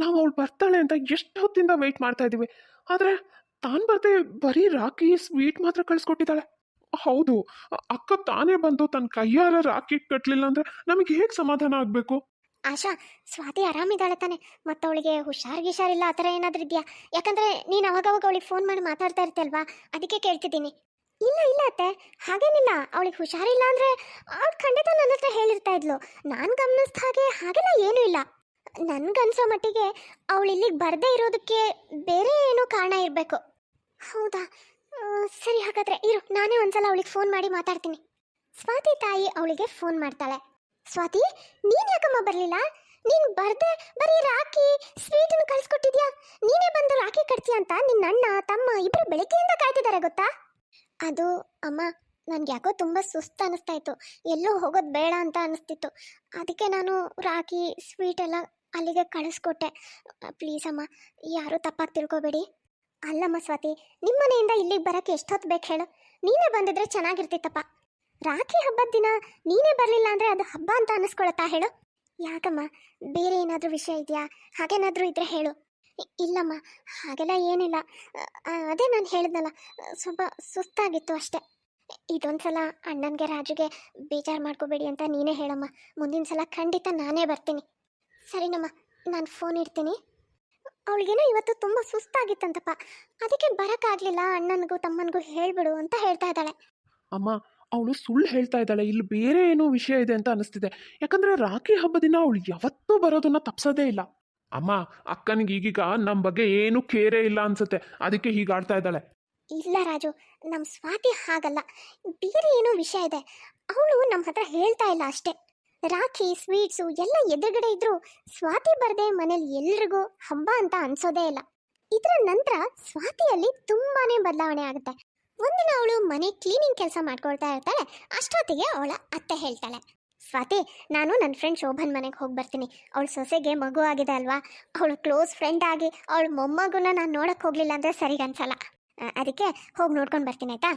ನಾವು ಅವಳು ಬರ್ತಾಳೆ ಅಂತ ಎಷ್ಟು ಹೊತ್ತಿಂದ ವೆಯ್ಟ್ ಮಾಡ್ತಾ ಇದ್ದೀವಿ ಆದರೆ ತಾನು ಬರ್ದೆ ಬರೀ ರಾಖಿ, ಸ್ವೀಟ್ ಮಾತ್ರ ಕಳಿಸ್ಕೊಟ್ಟಿದ್ದಾಳೆ. ಹೌದು, ಅಕ್ಕ ತಾನೇ ಬಂದು ತನ್ನ ಕೈಯಾರ ರಾಖಿ ಕಟ್ಟಲಿಲ್ಲ ಅಂದರೆ ನಮಗೆ ಹೇಗೆ ಸಮಾಧಾನ ಆಗಬೇಕು? ಆಶಾ, ಸ್ವಾತಿ ಆರಾಮಿದ್ದಾಳೆ ತಾನೆ. ಮತ್ತೆ ಅವಳಿಗೆ ಹುಷಾರ್ ಗಿಷಾರಿಲ್ಲ ಆ ಥರ ಏನಾದ್ರೂ ಇದೆಯಾ? ಯಾಕಂದ್ರೆ ನೀನು ಅವಾಗವಾಗ ಅವಳಿಗೆ ಫೋನ್ ಮಾಡಿ ಮಾತಾಡ್ತಾ ಇರ್ತೀಯಲ್ವಾ? ಅದಕ್ಕೆ ಕೇಳ್ತಿದ್ದೀನಿ. ಇಲ್ಲ ಇಲ್ಲ ಅತ್ತೆ. ಹಾಗೇನಿಲ್ಲ. ಅವಳಿಗೆ ಹುಷಾರಿಲ್ಲ ಅಂದ್ರೆ ಅವಳು ಖಂಡಿತ ನನ್ನ ಹತ್ರ ಹೇಳಿರ್ತಾ ಇದ್ಲು. ನಾನು ಗಮನಿಸ್ದ ಹಾಗೆ ಹಾಗೆಲ್ಲ ಏನೂ ಇಲ್ಲ. ನನಗನ್ಸೋ ಮಟ್ಟಿಗೆ ಅವಳು ಇಲ್ಲಿಗೆ ಬರದೇ ಇರೋದಕ್ಕೆ ಬೇರೆ ಏನೋ ಕಾರಣ ಇರಬೇಕು. ಹೌದಾ? ಸರಿ ಹಾಗಾದ್ರೆ ಇರು, ನಾನೇ ಒಂದ್ಸಲ ಅವಳಿಗೆ ಫೋನ್ ಮಾಡಿ ಮಾತಾಡ್ತೀನಿ. ಸ್ವಾತಿ ತಾಯಿ ಅವಳಿಗೆ ಫೋನ್ ಮಾಡ್ತಾಳೆ. ಸ್ವಾತಿ, ನೀನ್ ಯಾಕಮ್ಮ ಬರಲಿಲ್ಲ? ನೀನ್ ಬರ್ದೆ, ಬರೀ ರಾಖಿ ಸ್ವೀಟ್ ಕಳ್ಸಿಕೊಟ್ಟಿದ್ಯಾ? ನೀನೇ ಬಂದು ರಾಖಿ ಕಟ್ತೀಯ ಅಂತ ನಿನ್ನ ಅಣ್ಣ, ತಮ್ಮ ಇಬ್ರು ಬೆಳಿಗ್ಗೆಯಿಂದ ಕಾಯ್ತಿದ್ದಾರೆ ಗೊತ್ತಾ? ಅದು ಅಮ್ಮ, ನನ್ಗೆ ಯಾಕೋ ತುಂಬ ಸುಸ್ತು ಅನಿಸ್ತಾ ಇತ್ತು. ಎಲ್ಲೂ ಹೋಗೋದು ಬೇಡ ಅಂತ ಅನಿಸ್ತಿತ್ತು. ಅದಕ್ಕೆ ನಾನು ರಾಖಿ ಸ್ವೀಟ್ ಎಲ್ಲ ಅಲ್ಲಿಗೆ ಕಳಿಸ್ಕೊಟ್ಟೆ. ಪ್ಲೀಸ್ ಅಮ್ಮ, ಯಾರೂ ತಪ್ಪಾಗಿ ತಿಳ್ಕೊಬೇಡಿ. ಅಲ್ಲಮ್ಮ ಸ್ವಾತಿ ನಿಮ್ಮ ಮನೆಯಿಂದ ಇಲ್ಲಿಗೆ ಬರೋಕ್ಕೆ ಎಷ್ಟೊತ್ತು ಬೇಕು ಹೇಳು? ನೀನೇ ಬಂದಿದ್ರೆ ಚೆನ್ನಾಗಿರ್ತಿತ್ತಪ್ಪ. ರಾಖಿ ಹಬ್ಬದ ದಿನ ನೀನೇ ಬರಲಿಲ್ಲ ಅಂದರೆ ಅದು ಹಬ್ಬ ಅಂತ ಅನ್ನಿಸ್ಕೊಳತ್ತಾ ಹೇಳು? ಯಾಕಮ್ಮ? ಬೇರೆ ಏನಾದರೂ ವಿಷಯ ಇದೆಯಾ? ಹಾಗೇನಾದರೂ ಇದ್ರೆ ಹೇಳು. ಇಲ್ಲಮ್ಮ, ಹಾಗೆಲ್ಲ ಏನಿಲ್ಲ. ಅದೇ ನಾನು ಹೇಳಿದ್ನಲ್ಲ, ಸ್ವಲ್ಪ ಸುಸ್ತಾಗಿತ್ತು ಅಷ್ಟೆ. ಇದೊಂದು ಸಲ ಅಣ್ಣನಿಗೆ ರಾಜುಗೆ ಬೇಜಾರು ಮಾಡ್ಕೋಬೇಡಿ ಅಂತ ನೀನೇ ಹೇಳಮ್ಮ. ಮುಂದಿನ ಸಲ ಖಂಡಿತ ನಾನೇ ಬರ್ತೀನಿ. ಸರಿನಮ್ಮ, ನಾನು ಫೋನ್ ಇಡ್ತೀನಿ. ಅವಳಿಗೇನೋ ಇವತ್ತು ತುಂಬ ಸುಸ್ತಾಗಿತ್ತಂತಪ್ಪ. ಅದಕ್ಕೆ ಬರೋಕ್ಕಾಗಲಿಲ್ಲ, ಅಣ್ಣನಿಗೂ ತಮ್ಮನಿಗೂ ಹೇಳ್ಬಿಡು ಅಂತ ಹೇಳ್ತಾ ಇದ್ದಾಳೆ. ಅಮ್ಮ ಅವಳು ಸುಳ್ಳು ಹೇಳ್ತಾ ಇದ್ದಾಳೆ. ಇಲ್ಲಿ ಬೇರೆ ಏನೋ ವಿಷಯ ಇದೆ ಅಂತ ಅನಿಸ್ತಿದೆ ಯಾಕಂದ್ರೆ ರಾಖಿ ಹಬ್ಬ ದಿನ ಅವಳು ಯಾವತ್ತೂ ಬರೋದನ್ನ ತಪ್ಸೋದೇ ಇಲ್ಲ. ಅಮ್ಮ, ಅಕ್ಕನಿಗೆ ಈಗೀಗ ನಮ್ಮ ಬಗ್ಗೆ ಏನು ಕೇರೇ ಇಲ್ಲ ಅನ್ಸುತ್ತೆ. ಅದಕ್ಕೆ ಹೀಗಾಡ್ತಾ ಇದ್ದಾಳೆ. ಇಲ್ಲ ರಾಜು ನಮ್ಮ ಸ್ವಾತಿ ಹಾಗಲ್ಲ. ಬೇರೆ ಏನೋ ವಿಷಯ ಇದೆ. ಅವಳು ನಮ್ಮ ಹತ್ರ ಹೇಳ್ತಾ ಇಲ್ಲ ಅಷ್ಟೇ. ರಾಖಿ, ಸ್ವೀಟ್ಸು ಎಲ್ಲ ಎದುರುಗಡೆ ಇದ್ರು ಸ್ವಾತಿ ಬರದೆ ಮನೇಲಿ ಎಲ್ರಿಗೂ ಹಬ್ಬ ಅಂತ ಅನ್ಸೋದೇ ಇಲ್ಲ. ಇದರ ನಂತರ ಸ್ವಾತಿಯಲ್ಲಿ ತುಂಬಾನೇ ಬದಲಾವಣೆ ಆಗುತ್ತೆ. ಒಂದಿನ ಅವಳು ಮನೆ ಕ್ಲೀನಿಂಗ್ ಕೆಲಸ ಮಾಡ್ಕೊಳ್ತಾ ಇರ್ತಾಳೆ, ಅಷ್ಟೊತ್ತಿಗೆ ಅವಳ ಅತ್ತೆ ಹೇಳ್ತಾಳೆ, ಸ್ವಾತಿ, ನಾನು ನನ್ನ ಫ್ರೆಂಡ್ ಶೋಭನ್ ಮನೆಗೆ ಹೋಗಿ ಬರ್ತೀನಿ. ಅವಳ ಸೊಸೆಗೆ ಮಗು ಆಗಿದೆ ಅಲ್ವಾ? ಅವಳು ಕ್ಲೋಸ್ ಫ್ರೆಂಡ್ ಆಗಿ ಅವಳ ಮೊಮ್ಮಗುನ ನಾನು ನೋಡಕ್ಕೆ ಹೋಗ್ಲಿಲ್ಲ ಅಂದ್ರೆ ಸರಿಗನ್ಸಲ್ಲ ಅದಕ್ಕೆ ಹೋಗಿ ನೋಡ್ಕೊಂಡು ಬರ್ತೀನಿ, ಆಯ್ತಾ?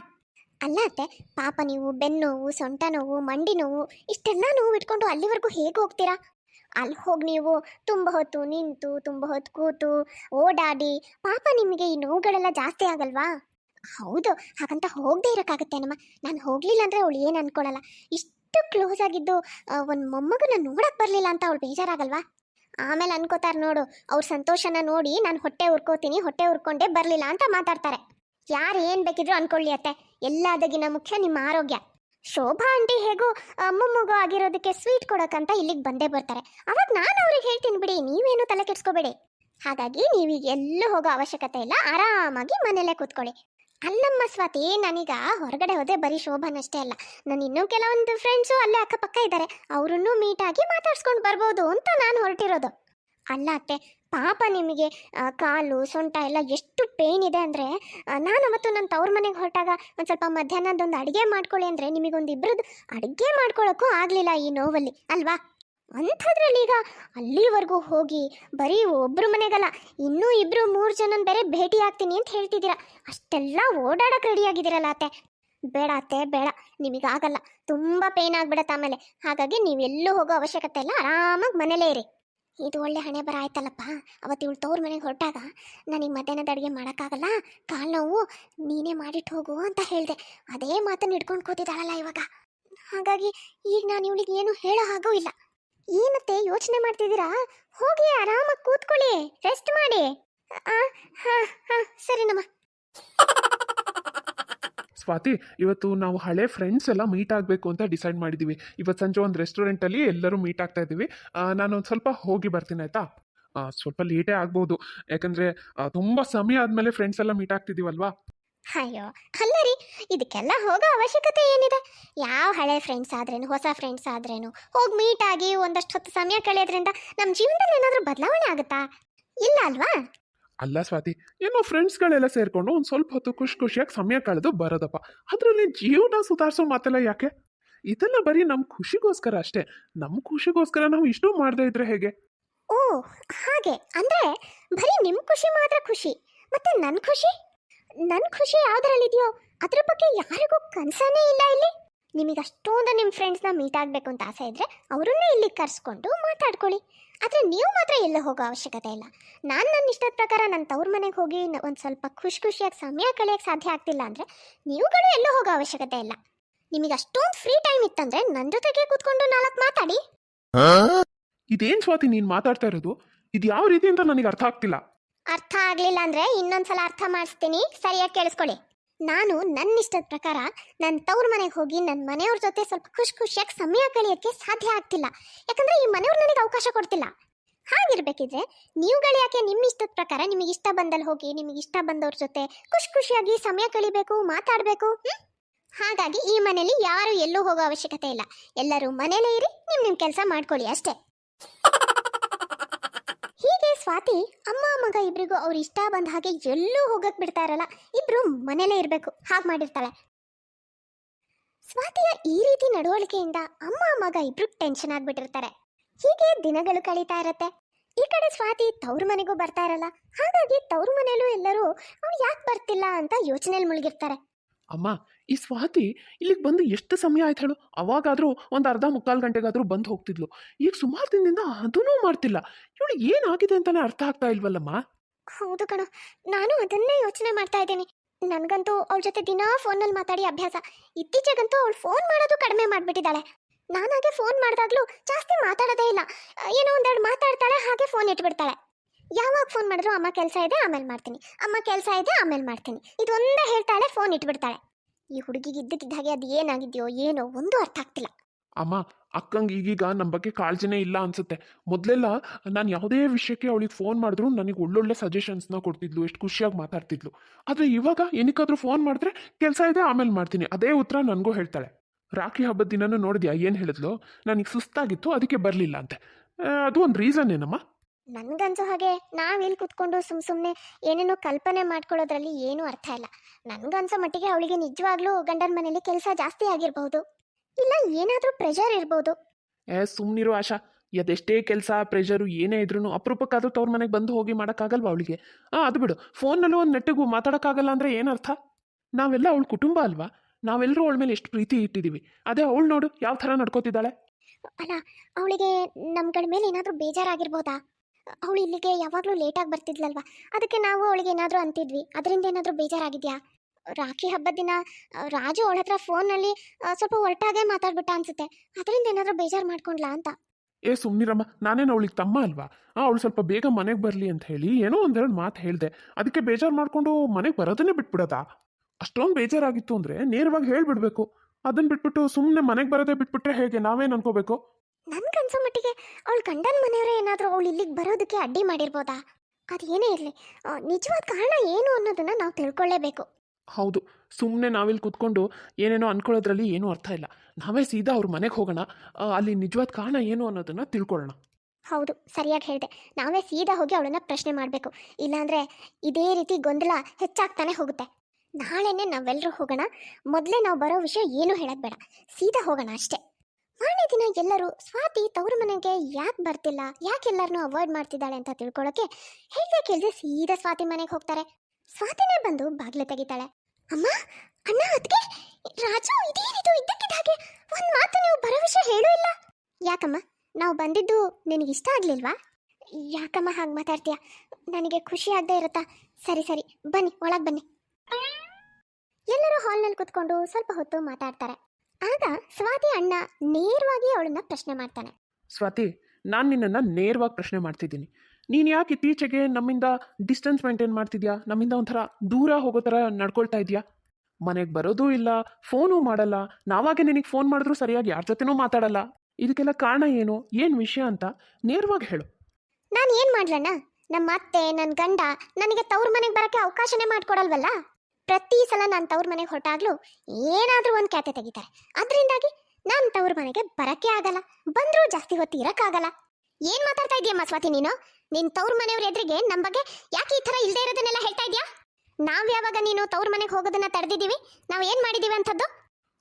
ಅಲ್ಲ ಅತ್ತೆ, ಪಾಪ ನೀವು ಬೆನ್ನೋವು ಸೊಂಟ ನೋವು ಮಂಡಿ ನೋವು ಇಷ್ಟೆಲ್ಲ ನೋವು ಇಟ್ಕೊಂಡು ಅಲ್ಲಿವರೆಗೂ ಹೇಗೆ ಹೋಗ್ತೀರಾ? ಅಲ್ಲಿ ಹೋಗಿ ನೀವು ತುಂಬ ಹೊತ್ತು ನಿಂತು, ತುಂಬ ಹೊತ್ತು ಕೂತು, ಓಡಾಡಿ, ಪಾಪ ನಿಮಗೆ ಈ ನೋವುಗಳೆಲ್ಲ ಜಾಸ್ತಿ ಆಗಲ್ವಾ? ಹೌದು, ಹಾಗಂತ ಹೋಗದೆ ಇರೋಕ್ಕಾಗತ್ತೇನಮ್ಮ ನಾನು ಹೋಗಲಿಲ್ಲ ಅಂದರೆ ಅವಳು ಏನು ಅನ್ಕೊಳ್ಳಲ್ಲ ಇಷ್ಟು ಕ್ಲೋಸ್ ಆಗಿದ್ದು ಒಂದು ಮೊಮ್ಮಗನ ನೋಡಕ್ಕೆ ಬರಲಿಲ್ಲ ಅಂತ ಅವಳು ಬೇಜಾರಾಗಲ್ವಾ? ಆಮೇಲೆ ಅನ್ಕೋತಾರೆ ನೋಡು, ಅವ್ರ ಸಂತೋಷನ ನೋಡಿ ನಾನು ಹೊಟ್ಟೆ ಉರ್ಕೋತೀನಿ, ಹೊಟ್ಟೆ ಉರ್ಕೊಂಡೇ ಬರಲಿಲ್ಲ ಅಂತ ಮಾತಾಡ್ತಾರೆ. ಯಾರು ಏನು ಬೇಕಿದ್ರು ಅನ್ಕೊಳ್ಳಿ ಅತ್ತೆ. ಎಲ್ಲದಗಿನ ಮುಖ್ಯ ನಿಮ್ಮ ಆರೋಗ್ಯ. ಶೋಭಾ ಆಂಟಿ ಹೇಗೂ ಮೊಮ್ಮಗು ಆಗಿರೋದಕ್ಕೆ ಸ್ವೀಟ್ ಕೊಡೋಕ್ಕಂತ ಇಲ್ಲಿಗೆ ಬಂದೇ ಬರ್ತಾರೆ. ಅವಾಗ ನಾನು ಅವ್ರಿಗೆ ಹೇಳ್ತೀನಿ ಬಿಡಿ, ನೀವೇನು ತಲೆ ಕೆಡ್ಸ್ಕೋಬೇಡಿ. ಹಾಗಾಗಿ ನೀವೀಗ ಎಲ್ಲೂ ಹೋಗೋ ಅವಶ್ಯಕತೆ ಇಲ್ಲ, ಆರಾಮಾಗಿ ಮನೆಯಲ್ಲೇ ಕೂತ್ಕೊಳ್ಳಿ. ಅಲ್ಲಮ್ಮ ಸ್ವಾತಿ, ನಾನೀಗ ಹೊರಗಡೆ ಹೋದೆ ಬರೀ ಶೋಭನಷ್ಟೇ ಅಲ್ಲ. ನಾನು ಇನ್ನೂ ಕೆಲವೊಂದು ಫ್ರೆಂಡ್ಸು ಅಲ್ಲೇ ಅಕ್ಕಪಕ್ಕ ಇದ್ದಾರೆ ಅವರನ್ನು ಮೀಟ್ ಆಗಿ ಮಾತಾಡ್ಸ್ಕೊಂಡು ಬರ್ಬೋದು ಅಂತ ನಾನು ಹೊರಟಿರೋದು. ಅಲ್ಲ ಅತ್ತೆ, ಪಾಪ ನಿಮಗೆ ಕಾಲು, ಸೊಂಟ ಎಲ್ಲ ಎಷ್ಟು ಪೇಯ್ನ್ ಇದೆ ಅಂದರೆ ನಾನು ಅವತ್ತು ನನ್ನ ತವ್ರ ಮನೆಗೆ ಹೊರಟಾಗ ಒಂದು ಸ್ವಲ್ಪ ಮಧ್ಯಾಹ್ನದೊಂದು ಅಡುಗೆ ಮಾಡ್ಕೊಳ್ಳಿ ಅಂದರೆ ನಿಮಗೊಂದು ಇಬ್ಬರದ್ದು ಅಡುಗೆ ಮಾಡ್ಕೊಳ್ಳೋಕ್ಕೂ ಆಗಲಿಲ್ಲ ಈ ನೋವಲ್ಲಿ, ಅಲ್ವಾ? ಅಂಥದ್ರಲ್ಲಿ ಈಗ ಅಲ್ಲಿವರೆಗೂ ಹೋಗಿ ಬರೀ ಒಬ್ಬರು ಮನೆಗಲ್ಲ, ಇನ್ನೂ ಇಬ್ಬರು ಮೂರು ಜನನ ಬೇರೆ ಭೇಟಿ ಆಗ್ತೀನಿ ಅಂತ ಹೇಳ್ತಿದ್ದೀರಾ? ಅಷ್ಟೆಲ್ಲ ಓಡಾಡಕ್ಕೆ ರೆಡಿ ಆಗಿದ್ದೀರಲ್ಲ ಅತ್ತೆ. ಬೇಡ ಅತ್ತೆ, ಬೇಡ. ನಿಮಗಾಗಲ್ಲ ತುಂಬ ಪೇಯ್ನ್ ಆಗ್ಬಿಡತ್ತೆ ಆಮೇಲೆ. ಹಾಗಾಗಿ ನೀವೆಲ್ಲೂ ಹೋಗೋ ಅವಶ್ಯಕತೆ ಇಲ್ಲ. ಆರಾಮಾಗಿ ಮನೇಲೇ ಇರಿ. ಇದು ಒಳ್ಳೆ ಹಣೆ ಬರ ಆಯ್ತಲ್ಲಪ್ಪ. ಅವತ್ತು ಇವಳು ತೋರ್ ಮನೆಗೆ ಹೊರಟಾಗ ನನಗೆ ಮಧ್ಯಾಹ್ನದ ಅಡುಗೆ ಮಾಡೋಕ್ಕಾಗಲ್ಲ. ಕಾಲು ನೋವು, ನೀನೇ ಮಾಡಿಟ್ಟು ಹೋಗು ಅಂತ ಹೇಳಿದೆ. ಅದೇ ಮಾತನ್ನು ಇಟ್ಕೊಂಡು ಕೂತಿದ್ದಾಳಲ್ಲ ಇವಾಗ. ಹಾಗಾಗಿ ಈಗ ನಾನು ಇವಳಿಗೆ ಏನು ಹೇಳೋ ಹಾಗೂ ಇಲ್ಲ. ಏನತ್ತೆ ಯೋಚನೆ ಮಾಡ್ತಿದ್ದೀರಾ? ಹೋಗಿ ಆರಾಮಾಗಿ ಕೂತ್ಕೊಳ್ಳಿ ರೆಸ್ಟ್ ಮಾಡಿ. ಸರಿನಮ್ಮ ಸ್ವಾತಿ, ಇವತ್ತು ನಾವು ಹಳೆ ಫ್ರೆಂಡ್ಸ್ ಎಲ್ಲ ಮೀಟ್ ಆಗಬೇಕು ಅಂತ ಡಿಸೈಡ್ ಮಾಡಿದ್ದೀವಿ ಇವತ್ತು ಸಂಜೆ ಒಂದು ರೆಸ್ಟೋರೆಂಟಲ್ಲಿ ಎಲ್ಲರೂ ಮೀಟ್ ಆಗ್ತಾ ಇದ್ದೀವಿ. ನಾನು ಸ್ವಲ್ಪ ಹೋಗಿ ಬರ್ತೀನಿ, ಆಯಿತಾ? ಸ್ವಲ್ಪ ಲೇಟೇ ಆಗ್ಬೋದು. ಯಾಕಂದರೆ ತುಂಬ ಸಮಯ ಆದಮೇಲೆ ಫ್ರೆಂಡ್ಸ್ ಎಲ್ಲ ಮೀಟ್ ಆಗ್ತಿದ್ದೀವಲ್ವಾ ಅಯ್ಯೋ ಅಲ್ಲ ರೀ ಇದಕ್ಕೆಲ್ಲ ಹೋಗೋ ಅವಶ್ಯಕತೆ ಏನಿದೆ? ಯಾವ ಹಳೆ ಫ್ರೆಂಡ್ಸ್ ಆದ್ರೇನು ಹೊಸ ಫ್ರೆಂಡ್ಸ್ ಆದ್ರೇನು ಹೋಗಿ ಮೀಟ್ ಆಗಿ ಒಂದಷ್ಟು ಹೊತ್ತು ಸಮಯ ಕಳೆಯೋದ್ರಿಂದ ನಮ್ಮ ಜೀವನದಲ್ಲಿ ಏನಾದರೂ ಬದಲಾವಣೆ ಆಗುತ್ತಾ? ಇಲ್ಲ ಅಲ್ವಾ? ಅಲ್ಲ ಸ್ವಾತಿ ಏನೋ ಫ್ರೆಂಡ್ಸ್ಗಳೆಲ್ಲ ಸೇರಿಕೊಂಡು ಒಂದು ಸ್ವಲ್ಪ ಹೊತ್ತು ಖುಷಿ ಖುಷಿಯಾಗಿ ಸಮಯ ಕಳೆದು ಬರೋದಪ್ಪ. ಅದರಲ್ಲಿ ಜೀವನ ಸುಧಾರಿಸೋ ಮಾತೆಲ್ಲ ಯಾಕೆ? ಇದೆಲ್ಲ ಬರೀ ನಮ್ಮ ಖುಷಿಗೋಸ್ಕರ ಅಷ್ಟೇ. ನಮ್ಮ ಖುಷಿಗೋಸ್ಕರ ನಾವು ಇಷ್ಟು ಮಾಡದೇ ಇದ್ರೆ ಹೇಗೆ? ಓ ಹಾಗೆ. ಅಂದ್ರೆ ಬರೀ ನಿಮ್ಮ ಖುಷಿ ಮಾತ್ರ ಖುಷಿ ಮತ್ತೆ ನನ್ನ ಖುಷಿ? ನನ್ ಖುಷಿ ಯಾವ್ದ್ರಲ್ಲಿದೆಯೋ ಅದ್ರ ಬಗ್ಗೆ ಯಾರಿಗೂ ಕನ್ಸನೇ ಇಲ್ಲ ಇಲ್ಲಿ. ನಿಮಗೆ ಅಷ್ಟೊಂದು ನಿಮ್ಮ ಫ್ರೆಂಡ್ಸ್ನ ಮೀಟ್ ಆಗಬೇಕು ಅಂತ ಆಸೆ ಇದ್ರೆ ಅವರನ್ನೇ ಇಲ್ಲಿ ಕರ್ಸ್ಕೊಂಡು ಮಾತಾಡ್ಕೊಳ್ಳಿ. ಆದರೆ ನೀವು ಮಾತ್ರ ಎಲ್ಲೂ ಹೋಗೋ ಅವಶ್ಯಕತೆ ಇಲ್ಲ. ನಾನು ನನ್ನ ಇಷ್ಟದ ಪ್ರಕಾರ ನನ್ನ ತವ್ರ ಮನೆಗೆ ಹೋಗಿ ಒಂದು ಸ್ವಲ್ಪ ಖುಷಿ ಖುಷಿಯಾಗಿ ಸಮಯ ಕಳೆಯೋಕ್ಕೆ ಸಾಧ್ಯ ಆಗ್ತಿಲ್ಲ ಅಂದರೆ ನೀವುಗಳು ಎಲ್ಲೂ ಹೋಗೋ ಅವಶ್ಯಕತೆ ಇಲ್ಲ. ನಿಮಗೆ ಅಷ್ಟೊಂದು ಫ್ರೀ ಟೈಮ್ ಇತ್ತಂದ್ರೆ ನನ್ನ ಜೊತೆಗೆ ಕೂತ್ಕೊಂಡು ನಾಲ್ಕು ಮಾತಾಡಿ. ಇದೇನು ಸ್ವಾತಿ ನೀನು ಮಾತಾಡ್ತಾ ಇರೋದು? ಇದು ಯಾವ ರೀತಿ ಅಂತ ನನಗೆ ಅರ್ಥ ಆಗ್ತಿಲ್ಲ. ಅರ್ಥ ಆಗಲಿಲ್ಲ ಅಂದ್ರೆ ಇನ್ನೊಂದ್ಸಲ ಅರ್ಥ ಮಾಡಿಸ್ತೀನಿ. ಸರಿಯಾಗಿ ಕೇಳಿಸ್ಕೊಳ್ಳಿ. ನಾನು ನನ್ನ ಇಷ್ಟದ ಪ್ರಕಾರ ನನ್ನ ತವ್ರ ಮನೆಗೆ ಹೋಗಿ ನನ್ನ ಮನೆಯವ್ರ ಜೊತೆ ಸ್ವಲ್ಪ ಖುಷಿ ಖುಷಿಯಾಗಿ ಸಮಯ ಕಳೆಯೋಕ್ಕೆ ಸಾಧ್ಯ ಆಗ್ತಿಲ್ಲ. ಯಾಕಂದ್ರೆ ಈ ಮನೆಯವ್ರು ನನಗೆ ಅವಕಾಶ ಕೊಡ್ತಿಲ್ಲ. ಹಾಗಿರ್ಬೇಕಿದ್ರೆ ನೀವುಗಳು ಯಾಕೆ ನಿಮ್ಮ ಇಷ್ಟದ ಪ್ರಕಾರ ನಿಮಗೆ ಇಷ್ಟ ಬಂದಲ್ಲಿ ಹೋಗಿ ನಿಮಗೆ ಇಷ್ಟ ಬಂದವ್ರ ಜೊತೆ ಖುಷಿ ಖುಷಿಯಾಗಿ ಸಮಯ ಕಳಿಬೇಕು, ಮಾತಾಡಬೇಕು ಹಾಗಾಗಿ ಈ ಮನೇಲಿ ಯಾರು ಎಲ್ಲೂ ಹೋಗೋ ಅವಶ್ಯಕತೆ ಇಲ್ಲ. ಎಲ್ಲರೂ ಮನೇಲೇ ಇರಿ ನಿಮ್ಮ ನಿಮ್ಮ ಕೆಲಸ ಮಾಡ್ಕೊಳ್ಳಿ ಅಷ್ಟೇ. ಸ್ವಾತಿ, ಅಮ್ಮ, ಮಗ ಇಬ್ರಿಗೂ ಅವ್ರ ಇಷ್ಟ ಬಂದ ಹಾಗೆ ಎಲ್ಲೂ ಹೋಗಕ್ ಬಿಡ್ತಾ ಇರಲ್ಲ ಇಬ್ರು ಮನೇಲೇ ಇರಬೇಕು. ಹಾಗೆ ಮಾಡಿರ್ತಾಳೆ. ಸ್ವಾತಿಯ ಈ ರೀತಿ ನಡವಳಿಕೆಯಿಂದ ಅಮ್ಮ, ಮಗ ಇಬ್ರು ಟೆನ್ಷನ್ ಆಗ್ಬಿಟ್ಟಿರ್ತಾರೆ. ಹೀಗೆ ದಿನಗಳು ಕಳೀತಾ ಇರತ್ತೆ. ಈ ಕಡೆ ಸ್ವಾತಿ ತವ್ರ ಮನೆಗೂ ಬರ್ತಾ ಇರಲ್ಲ. ಹಾಗಾಗಿ ತವ್ರ ಮನೆಯಲ್ಲೂ ಎಲ್ಲರೂ, ಅವ್ನು ಯಾಕೆ ಬರ್ತಿಲ್ಲ ಅಂತ ಯೋಚನೆಯಲ್ಲಿ ಮುಳುಗಿರ್ತಾರೆ. ಅಮ್ಮ ಈ ಸ್ವಾತಿ ಇಲ್ಲಿಗೆ ಬಂದು ಎಷ್ಟು ಸಮಯ ಆಯ್ತು ಹೇಳು? ಅವಾಗಾದರೂ ಒಂದು ಅರ್ಧ ಮುಕ್ಕಾಲು ಗಂಟೆಗಾದರೂ ಬಂದು ಹೋಗ್ತಿದ್ಲು. ಈಗ ಸುಮಾರು ದಿನದಿಂದ ಅದನ್ನೂ ಮಾಡ್ತಿಲ್ಲ. ಇವಳು ಏನಾಗಿದೆ ಅಂತಾನೆ ಅರ್ಥ ಆಗ್ತಾ ಇಲ್ವಲ್ಲಮ್ಮ? ಹೌದು ಕಣ. ನಾನು ಅದನ್ನೇ ಯೋಚನೆ ಮಾಡ್ತಾ ಇದ್ದೀನಿ. ನನಗಂತೂ ಅವಳ ಜೊತೆ ದಿನಾ ಫೋನಲ್ಲಿ ಮಾತಾಡಿ ಅಭ್ಯಾಸ. ಇತ್ತೀಚೆಗಂತೂ ಅವಳು ಫೋನ್ ಮಾಡೋದು ಕಡಿಮೆ ಮಾಡಿಬಿಟ್ಟಿದ್ದಾಳೆ. ನಾನಾಗೆ ಫೋನ್ ಮಾಡಿದಾಗ್ಲೂ ಜಾಸ್ತಿ ಮಾತಾಡೋದೇ ಇಲ್ಲ. ಏನೋ ಒಂದೆರಡು ಮಾತಾಡ್ತಾಳೆ, ಹಾಗೆ ಫೋನ್ ಇಟ್ಬಿಡ್ತಾಳೆ. ಯಾವಾಗ ಫೋನ್ ಮಾಡಿದ್ರು ಅಮ್ಮ ಕೆಲಸ ಇದೆ, ಆಮೇಲೆ ಮಾಡ್ತೀನಿ. ಅಮ್ಮ ಕೆಲಸ ಇದೆ, ಆಮೇಲೆ ಮಾಡ್ತೀನಿ. ಇದೊಂದೇ ಹೇಳ್ತಾಳೆ, ಫೋನ್ ಇಟ್ಬಿಡ್ತಾಳೆ. ಈ ಹುಡುಗಿಗೆ ಇದ್ದಕ್ಕಿದ್ದ ಹಾಗೆ ಅದು ಏನಾಗಿದೆಯೋ ಏನೋ ಒಂದು ಅರ್ಥ ಆಗ್ತಿಲ್ಲ. ಅಮ್ಮ, ಅಕ್ಕಂಗೆ ಈಗೀಗ ನಮ್ಮ ಬಗ್ಗೆ ಕಾಳಜಿನೇ ಇಲ್ಲ ಅನ್ಸುತ್ತೆ. ಮೊದಲೆಲ್ಲ ನಾನು ಯಾವುದೇ ವಿಷಯಕ್ಕೆ ಅವಳಿಗೆ ಫೋನ್ ಮಾಡಿದ್ರು ನನಗೆ ಒಳ್ಳೊಳ್ಳೆ ಸಜೆಷನ್ಸ್ನ ಕೊಡ್ತಿದ್ಲು, ಎಷ್ಟು ಖುಷಿಯಾಗಿ ಮಾತಾಡ್ತಿದ್ಲು. ಆದರೆ ಇವಾಗ ಏನಕ್ಕಾದ್ರೂ ಫೋನ್ ಮಾಡಿದ್ರೆ ಕೆಲಸ ಇದೆ, ಆಮೇಲೆ ಮಾಡ್ತೀನಿ. ಅದೇ ಉತ್ತರ ನನಗೂ ಹೇಳ್ತಾಳೆ. ರಾಖಿ ಹಬ್ಬದ ದಿನನೂ ನೋಡಿದ್ಯಾ? ಏನು ಹೇಳಿದ್ಲು? ನನಗೆ ಸುಸ್ತಾಗಿತ್ತು, ಅದಕ್ಕೆ ಬರಲಿಲ್ಲ ಅಂತೆ. ಅದು ಒಂದು ರೀಸನ್ ಏನಮ್ಮ? ನನ್ಗನ್ಸೋ ಹಾಗೆ ನಾವಿಲ್ಲಿ ಕುತ್ಕೊಂಡು ಸುಮ್ ಸುಮ್ಮನೆ ಏನೇನೋ ಕಲ್ಪನೆ ಮಾಡ್ಕೊಳ್ಳೋದ್ರಲ್ಲಿ ಏನೂ ಅರ್ಥ ಇಲ್ಲ. ನನ್ಗನ್ಸೋ ಮಟ್ಟಿಗೆ ಅವಳಿಗೆ ನಿಜವಾಗ್ಲೂ ಗಂಡನ ಮನೇಲಿ ಕೆಲಸ ಜಾಸ್ತಿ ಆಗಿರ್ಬಹುದು. ಇಲ್ಲ ಏನಾದರೂ ಪ್ರೆಷರ್ ಇರ್ಬೋದು. ಏ ಸುಮ್ಮನಿರು ಆಶಾ. ಅದೆಷ್ಟೇ ಕೆಲಸ ಪ್ರೆಷರು ಏನೇ ಇದ್ರೂ ಅಪರೂಪಕ್ಕಾದ್ರೂ ತವ್ರ ಮನೆಗೆ ಬಂದು ಹೋಗಿ ಮಾಡೋಕ್ಕಾಗಲ್ವಾ ಅವಳಿಗೆ? ಹಾಂ ಅದು ಬಿಡು. ಫೋನ್ನಲ್ಲೂ ಒಂದು ನೆಟ್ಟಿಗೂ ಮಾತಾಡೋಕ್ಕಾಗಲ್ಲ ಅಂದರೆ ಏನರ್ಥ ನಾವೆಲ್ಲ ಅವಳ ಕುಟುಂಬ ಅಲ್ವಾ? ನಾವೆಲ್ಲರೂ ಅವಳ ಮೇಲೆ ಎಷ್ಟು ಪ್ರೀತಿ ಇಟ್ಟಿದ್ದೀವಿ ಅದೇ ಅವಳು ನೋಡು ಯಾವ ಥರ ನಡ್ಕೋತಿದ್ದಾಳೆ? ಅಲ್ಲ ಅವಳಿಗೆ ನಮ್ಗಳ ಮೇಲೆ ಏನಾದರೂ ಬೇಜಾರಾಗಿರ್ಬೋದಾ? ಅವಳು ಇಲ್ಲಿಗೆ ಯಾವಾಗಲೂ ಲೇಟಾಗಿ ಬರ್ತಿದ್ಲಲ್ವಾ? ಅದಕ್ಕೆ ನಾವು ಅವಳಿಗೆ ಏನಾದರೂ ಅಂತಿದ್ವಿ. ಅದರಿಂದ ಏನಾದರೂ ಬೇಜಾರಾಗಿದೆಯಾ? ರಾಖಿ ಹಬ್ಬದ ದಿನ ರಾಜು ಅವಳ ಹತ್ರ ಫೋನ್ನಲ್ಲಿ ಸ್ವಲ್ಪ ಒರಟಾಗೆ ಮಾತಾಡ್ಬಿಟ್ಟ ಅನ್ಸುತ್ತೆ. ಅದರಿಂದ ಏನಾದರೂ ಬೇಜಾರು ಮಾಡ್ಕೊಂಡ್ಲಾ ಅಂತ. ಏ ಸುಮ್ಮನಿರಮ್ಮ ನಾನೇನು ಅವಳಿಗೆ ತಮ್ಮ ಅಲ್ವಾ? ಅವಳು ಸ್ವಲ್ಪ ಬೇಗ ಮನೆಗೆ ಬರಲಿ ಅಂತ ಹೇಳಿ ಏನೋ ಒಂದೆರಡು ಮಾತು ಹೇಳಿದೆ. ಅದಕ್ಕೆ ಬೇಜಾರು ಮಾಡಿಕೊಂಡು ಮನೆಗೆ ಬರೋದನ್ನೇ ಬಿಟ್ಬಿಡೋದಾ? ಅಷ್ಟೊಂದು ಬೇಜಾರಾಗಿತ್ತು ಅಂದರೆ ನೇರವಾಗಿ ಹೇಳಿಬಿಡ್ಬೇಕು. ಅದನ್ನು ಬಿಟ್ಬಿಟ್ಟು ಸುಮ್ಮನೆ ಮನೆಗೆ ಬರೋದೇ ಬಿಟ್ಬಿಟ್ರೆ ಹೇಗೆ? ನಾವೇನು ಅನ್ಕೋಬೇಕು? ನನ್ಗನ್ಸೋ ಮಟ್ಟಿಗೆ ಅವಳ ಗಂಡನ ಮನೆಯವರೇ ಏನಾದರೂ ಅವಳು ಇಲ್ಲಿಗೆ ಬರೋದಕ್ಕೆ ಅಡ್ಡಿ ಮಾಡಿರ್ಬೋದಾ? ಅದು ಏನೇ ಇರಲಿ ನಿಜವಾದ ಕಾರಣ ಏನು ಅನ್ನೋದನ್ನ ನಾವು ತಿಳ್ಕೊಳ್ಳೇಬೇಕು ಹೌದು ಸುಮ್ಮನೆ ನಾವಿಲ್ಲಿ ಕೂತ್ಕೊಂಡು ಏನೇನೋ ಅನ್ಕೊಳ್ಳೋದ್ರಲ್ಲಿ ಏನೂ ಅರ್ಥ ಇಲ್ಲ. ನಾವೇ ಸೀದಾ ಅವ್ರ ಮನೆಗೆ ಹೋಗೋಣ ಆ, ಅಲ್ಲಿ ನಿಜವಾದ ಕಾರಣ ಏನು ಅನ್ನೋದನ್ನು ತಿಳ್ಕೊಳ್ಳೋಣ. ಹೌದು ಸರಿಯಾಗಿ ಹೇಳಿದೆ. ನಾವೇ ಸೀದಾ ಹೋಗಿ ಅವಳನ್ನ ಪ್ರಶ್ನೆ ಮಾಡಬೇಕು. ಇಲ್ಲಾಂದ್ರೆ ಇದೇ ರೀತಿ ಗೊಂದಲ ಹೆಚ್ಚಾಗ್ತಾನೆ ಹೋಗುತ್ತೆ. ನಾಳೆನೆ ನಾವೆಲ್ಲರೂ ಹೋಗೋಣ. ಮೊದಲೇ ನಾವು ಬರೋ ವಿಷಯ ಏನೂ ಹೇಳೋದು ಬೇಡ. ಸೀದಾ ಹೋಗೋಣ ಅಷ್ಟೇ. ಮಾರನೇ ದಿನ ಎಲ್ಲರೂ ಸ್ವಾತಿ ತವ್ರ ಮನೆಗೆ ಯಾಕೆ ಬರ್ತಿಲ್ಲ? ಯಾಕೆ ಎಲ್ಲರನ್ನೂ ಅವಾಯ್ಡ್ ಮಾಡ್ತಿದ್ದಾಳೆ ಅಂತ ತಿಳ್ಕೊಳ್ಳೋಕೆ ಹೇಗೆ ಕೇಳ್ದೆ ಸೀದಾ ಸ್ವಾತಿ ಮನೆಗೆ ಹೋಗ್ತಾರೆ. ಸ್ವಾತಿನೇ ಬಂದು ಬಾಗಿಲು ತೆಗಿತಾಳೆ. ಅಮ್ಮ, ಅಣ್ಣ ಅದಕ್ಕೆ ರಾಜು, ಇದೇನಿದು? ಇದ್ದಕ್ಕಿದ್ದ ಹಾಗೆ ಒಂದು ಮಾತು ನೀವು ಬರೋ ವಿಷಯ ಹೇಳೂ ಇಲ್ಲ. ಯಾಕಮ್ಮ? ನಾವು ಬಂದಿದ್ದು ನಿನಗೆ ಇಷ್ಟ ಆಗ್ಲಿಲ್ವಾ? ಯಾಕಮ್ಮ ಹಾಗೆ ಮಾತಾಡ್ತೀಯ? ನನಗೆ ಖುಷಿ ಆಗದೆ ಇರುತ್ತಾ? ಸರಿ ಸರಿ, ಬನ್ನಿ, ಒಳಗೆ ಬನ್ನಿ. ಎಲ್ಲರೂ ಹಾಲ್ನಲ್ಲಿ ಕುತ್ಕೊಂಡು ಸ್ವಲ್ಪ ಹೊತ್ತು ಮಾತಾಡ್ತಾರೆ. ಆಗ ಸ್ವಾತಿ ಅಣ್ಣ ನೇರವಾಗಿ ಅವಳನ್ನ ಪ್ರಶ್ನೆ ಮಾಡ್ತಾನೆ. ಸ್ವಾತಿ ನಾನು ನಿನ್ನನ್ನು ನೇರವಾಗಿ ಪ್ರಶ್ನೆ ಮಾಡ್ತಿದ್ದೀನಿ. ನೀನು ಯಾಕೆ ಇತ್ತೀಚೆಗೆ ನಮ್ಮಿಂದ ಡಿಸ್ಟೆನ್ಸ್ ಮೇಂಟೈನ್ ಮಾಡ್ತಿದ್ಯಾ? ನಮ್ಮಿಂದ ಒಂಥರ ದೂರ ಹೋಗೋ ಥರ ನಡ್ಕೊಳ್ತಾ ಇದೆಯಾ? ಮನೆಗೆ ಬರೋದೂ ಇಲ್ಲ ಫೋನೂ ಮಾಡಲ್ಲ. ನಾವಾಗೆ ನಿನಗೆ ಫೋನ್ ಮಾಡಿದ್ರು ಸರಿಯಾಗಿ ಯಾರ ಜೊತೆನೂ ಮಾತಾಡಲ್ಲ. ಇದಕ್ಕೆಲ್ಲ ಕಾರಣ ಏನು? ಏನು ವಿಷಯ ಅಂತ ನೇರವಾಗಿ ಹೇಳು. ನಾನು ಏನು ಮಾಡ್ಲಣ್ಣ? ನಮ್ಮ ಅತ್ತೆ ನನ್ನ ಗಂಡ ನನಗೆ ತವ್ರ ಮನೆಗೆ ಬರೋಕ್ಕೆ ಅವಕಾಶನೇ ಮಾಡ್ಕೊಡಲ್ವಲ್ಲ? ಪ್ರತಿ ಸಲ ನಾನು ತವ್ರ ಮನೆಗೆ ಹೊರಟಾಗ್ಲೂ ಏನಾದರೂ ಒಂದು ಕ್ಯಾತೆ ತೆಗಿತಾರೆ. ಅದರಿಂದಾಗಿ ನಾನು ತವ್ರ ಮನೆಗೆ ಬರಕ್ಕೆ ಆಗಲ್ಲ, ಬಂದರೂ ಜಾಸ್ತಿ ಹೊತ್ತು ಇರೋಕ್ಕಾಗಲ್ಲ ಏನು ಮಾತಾಡ್ತಾ ಇದೀಯಮ್ಮ ಸ್ವಾತಿ ನೀನು? ನಿನ್ ತವ್ರ ಮನೆಯವ್ರ ಎದುರಿಗೆ ನಮ್ಮ ಬಗ್ಗೆ ಯಾಕೆ ಈ ಥರ ಇಲ್ಲದೆ ಇರೋದನ್ನೆಲ್ಲ ಹೇಳ್ತಾ ಇದೀಯಾ ನಾವು ಯಾವಾಗ ನೀನು ತವ್ರ ಮನೆಗೆ ಹೋಗೋದನ್ನ ತಡೆದಿದ್ದೀವಿ, ನಾವು ಏನು ಮಾಡಿದೀವಿ ಅಂತದ್ದು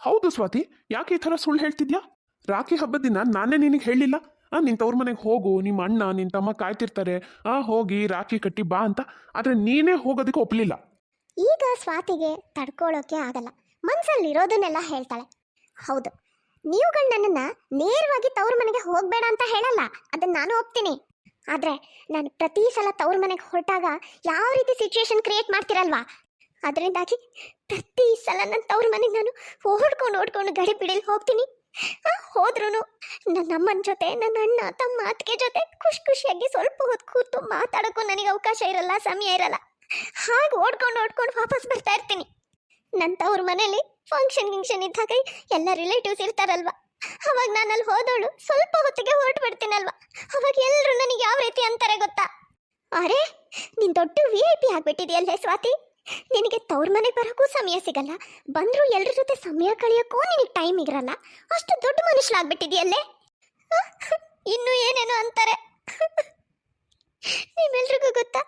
ಹೌದು ಸ್ವಾತಿ, ಯಾಕೆ ಈ ಥರ ಸುಳ್ಳು ಹೇಳ್ತಿದ್ಯಾ? ರಾಖಿ ಹಬ್ಬದ ದಿನ ನಾನೇ ನಿನಗೆ ಹೇಳಿಲ್ಲ. ಆ ನಿನ್ನ ತವ್ರ ಮನೆಗೆ ಹೋಗು ನಿಮ್ಮ ಅಣ್ಣ ನಿನ್ನ ತಮ್ಮ ಕಾಯ್ತಿರ್ತಾರೆ, ಆ, ಹೋಗಿ ರಾಖಿ ಕಟ್ಟಿ ಬಾ ಅಂತ. ಆದರೆ ನೀನೇ ಹೋಗೋದಕ್ಕೆ ಒಪ್ಪಲಿಲ್ಲ ಈಗ ಸ್ವಾತಿಗೆ ತಡ್ಕೊಳ್ಳೋಕೆ ಆಗಲ್ಲ. ಮನ್ಸಲ್ಲಿ ಇರೋದನ್ನೆಲ್ಲ ಹೇಳ್ತಾಳೆ. ಹೌದು, ನೀವುಗಳು ನನ್ನನ್ನು ನೇರವಾಗಿ ತವ್ರ ಮನೆಗೆ ಹೋಗಬೇಡ ಅಂತ ಹೇಳಲ್ಲ. ಅದನ್ನ ನಾನು ಹೋಗ್ತೀನಿ ಆದ್ರೆ ನಾನು ಪ್ರತಿ ಸಲ ತವ್ರ ಮನೆಗೆ ಹೊರಟಾಗ ಯಾವ ರೀತಿ ಸಿಚುವೇಶನ್ ಕ್ರಿಯೇಟ್ ಮಾಡ್ತಿರಲ್ವಾ? ಅದರಿಂದಾಗಿ ಪ್ರತಿ ಸಲ ನನ್ನ ತವ್ರ ಮನೆಗೆ ನಾನು ಓಡ್ಕೊಂಡು ಓಡ್ಕೊಂಡು ಗಡಿ ಬಿಡಲಿ ಹೋಗ್ತೀನಿ ಹೋದ್ರೂ ನನ್ನ ಅಮ್ಮನ ಜೊತೆ ನನ್ನ ಅಣ್ಣ ತಮ್ಮ ಅತ್ತಿಗೆ ಜೊತೆ ಖುಷಿ ಖುಷಿಯಾಗಿ ಸ್ವಲ್ಪ ಹೊತ್ತು ಕೂತು ಮಾತಾಡೋಕ್ಕೂ ನನಗೆ ಅವಕಾಶ ಇರಲ್ಲ, ಸಮಯ ಇರಲ್ಲ. ಹಾಗೆ ಓಡ್ಕೊಂಡು ಓಡ್ಕೊಂಡು ವಾಪಸ್ ಬರ್ತಾ ಇರ್ತೀನಿ. ನನ್ನ ತವ್ರ ಮನೇಲಿ ಫಂಕ್ಷನ್ ಗಿಂಕ್ಷನ್ ಇದ್ದಾಗ ಎಲ್ಲ ರಿಲೇಟಿವ್ಸ್ ಇರ್ತಾರಲ್ವಾ? ಅವಾಗ ನಾನು ಅಲ್ಲಿ ಹೋದವಳು ಸ್ವಲ್ಪ ಹೊತ್ತಿಗೆ ಹೊರಟು ಬಿಡ್ತೀನಲ್ವಾ ಅವಾಗ ಎಲ್ಲರೂ ನನಗೆ ಯಾವ ರೀತಿ ಅಂತಾರೆ ಗೊತ್ತಾ? ಅರೆ, ನೀನು ದೊಡ್ಡ ವಿ ಐ ಪಿ ಸ್ವಾತಿ? ನಿನಗೆ ತವ್ರ ಮನೆಗೆ ಬರೋಕ್ಕೂ ಸಮಯ ಸಿಗಲ್ಲ. ಬಂದರೂ ಎಲ್ಲರ ಜೊತೆ ಸಮಯ ಕಳೆಯೋಕ್ಕೂ ನಿನಗೆ ಟೈಮ್ ಇರಲ್ಲ. ಅಷ್ಟು ದೊಡ್ಡ ಮನುಷ್ಯನಾಗ್ಬಿಟ್ಟಿದೆಯಲ್ಲೇ ಇನ್ನೂ ಏನೇನೋ ಅಂತಾರೆ. ನಿಮ್ಮೆಲ್ರಿಗೂ ಗೊತ್ತಾ?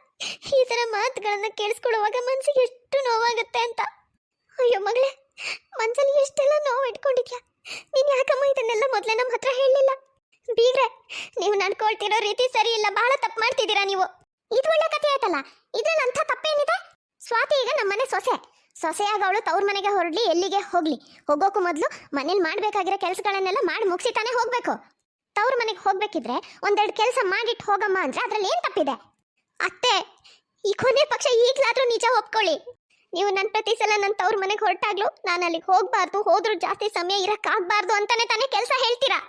ಈ ತರ ಮಾತುಗಳನ್ನ ಕೇಳಿಸ್ಕೊಳ್ಳುವಾಗ ಮನ್ಸಿಗೆ ಎಷ್ಟು ನೋವಾಗುತ್ತೆ ಅಂತ. ಅಯ್ಯೋ ಮಗಳೇ, ಮನ್ಸಲ್ಲಿ ಎಷ್ಟೆಲ್ಲ ನೋವು ಇಟ್ಕೊಂಡಿದ್ಯಾ ನೀನ್ ಯಾಕಮ್ಮ ಇದನ್ನೆಲ್ಲ ಮೊದಲೇ ನಮ್ಮ ಹತ್ರ ಹೇಳಲಿಲ್ಲ? ಬೀಗ್ರೆ, ನೀವು ನಡ್ಕೊಳ್ತಿರೋ ರೀತಿ ಸರಿ ಇಲ್ಲ ಬಹಳ ತಪ್ಪು ಮಾಡ್ತಿದ್ದೀರಾ ನೀವು. ಇದು ಒಳ್ಳೆ ಕಥೆ ಆಯ್ತಲ್ಲ, ಇದ್ರಲ್ಲಿ ಅಂಥ ತಪ್ಪೇನಿದೆ? ಸ್ವಾತಿ ಈಗ ನಮ್ಮನೆ ಸೊಸೆ. ಸೊಸೆಯಾಗ ಅವಳು ತವ್ರ ಮನೆಗೆ ಹೊರಡ್ಲಿ, ಎಲ್ಲಿಗೆ ಹೋಗ್ಲಿ. ಹೋಗೋಕು ಮೊದಲು ಮನೇಲಿ ಮಾಡ್ಬೇಕಾಗಿರೋ ಕೆಲಸಗಳನ್ನೆಲ್ಲ ಮಾಡಿ ಮುಗಿಸಿ ತಾನೇ ಹೋಗ್ಬೇಕು. ತವ್ರ ಮನೆಗೆ ಹೋಗ್ಬೇಕಿದ್ರೆ ಒಂದೆರಡು ಕೆಲಸ ಮಾಡಿಟ್ಟು ಹೋಗಮ್ಮ ಅಂದ್ರೆ ಅದ್ರಲ್ಲಿ ಏನ್ ತಪ್ಪಿದೆ? ಅತ್ತೆ, ಈ ಕೊನೆ ಪಕ್ಷ ಈಗ್ಲಾದ್ರೂ ನಿಜ ಒಪ್ಕೊಳ್ಳಿ. ನೀವು ನನ್ನ ಪ್ರತಿ ಸಲ ನನ್ನ ತವ್ರ ಮನೆಗೆ ಹೊರಟಾಗ್ಲು ನಾನು ಅಲ್ಲಿಗೆ ಹೋಗ್ಬಾರ್ದು, ಹೋದ್ರೂ ಜಾಸ್ತಿ ಸಮಯ ಇರಕ್ಕಾಗ್ಬಾರ್ದು ಅಂತಾನೆ ತಾನೇ ಕೆಲಸ ಹೇಳ್ತೀರಾ?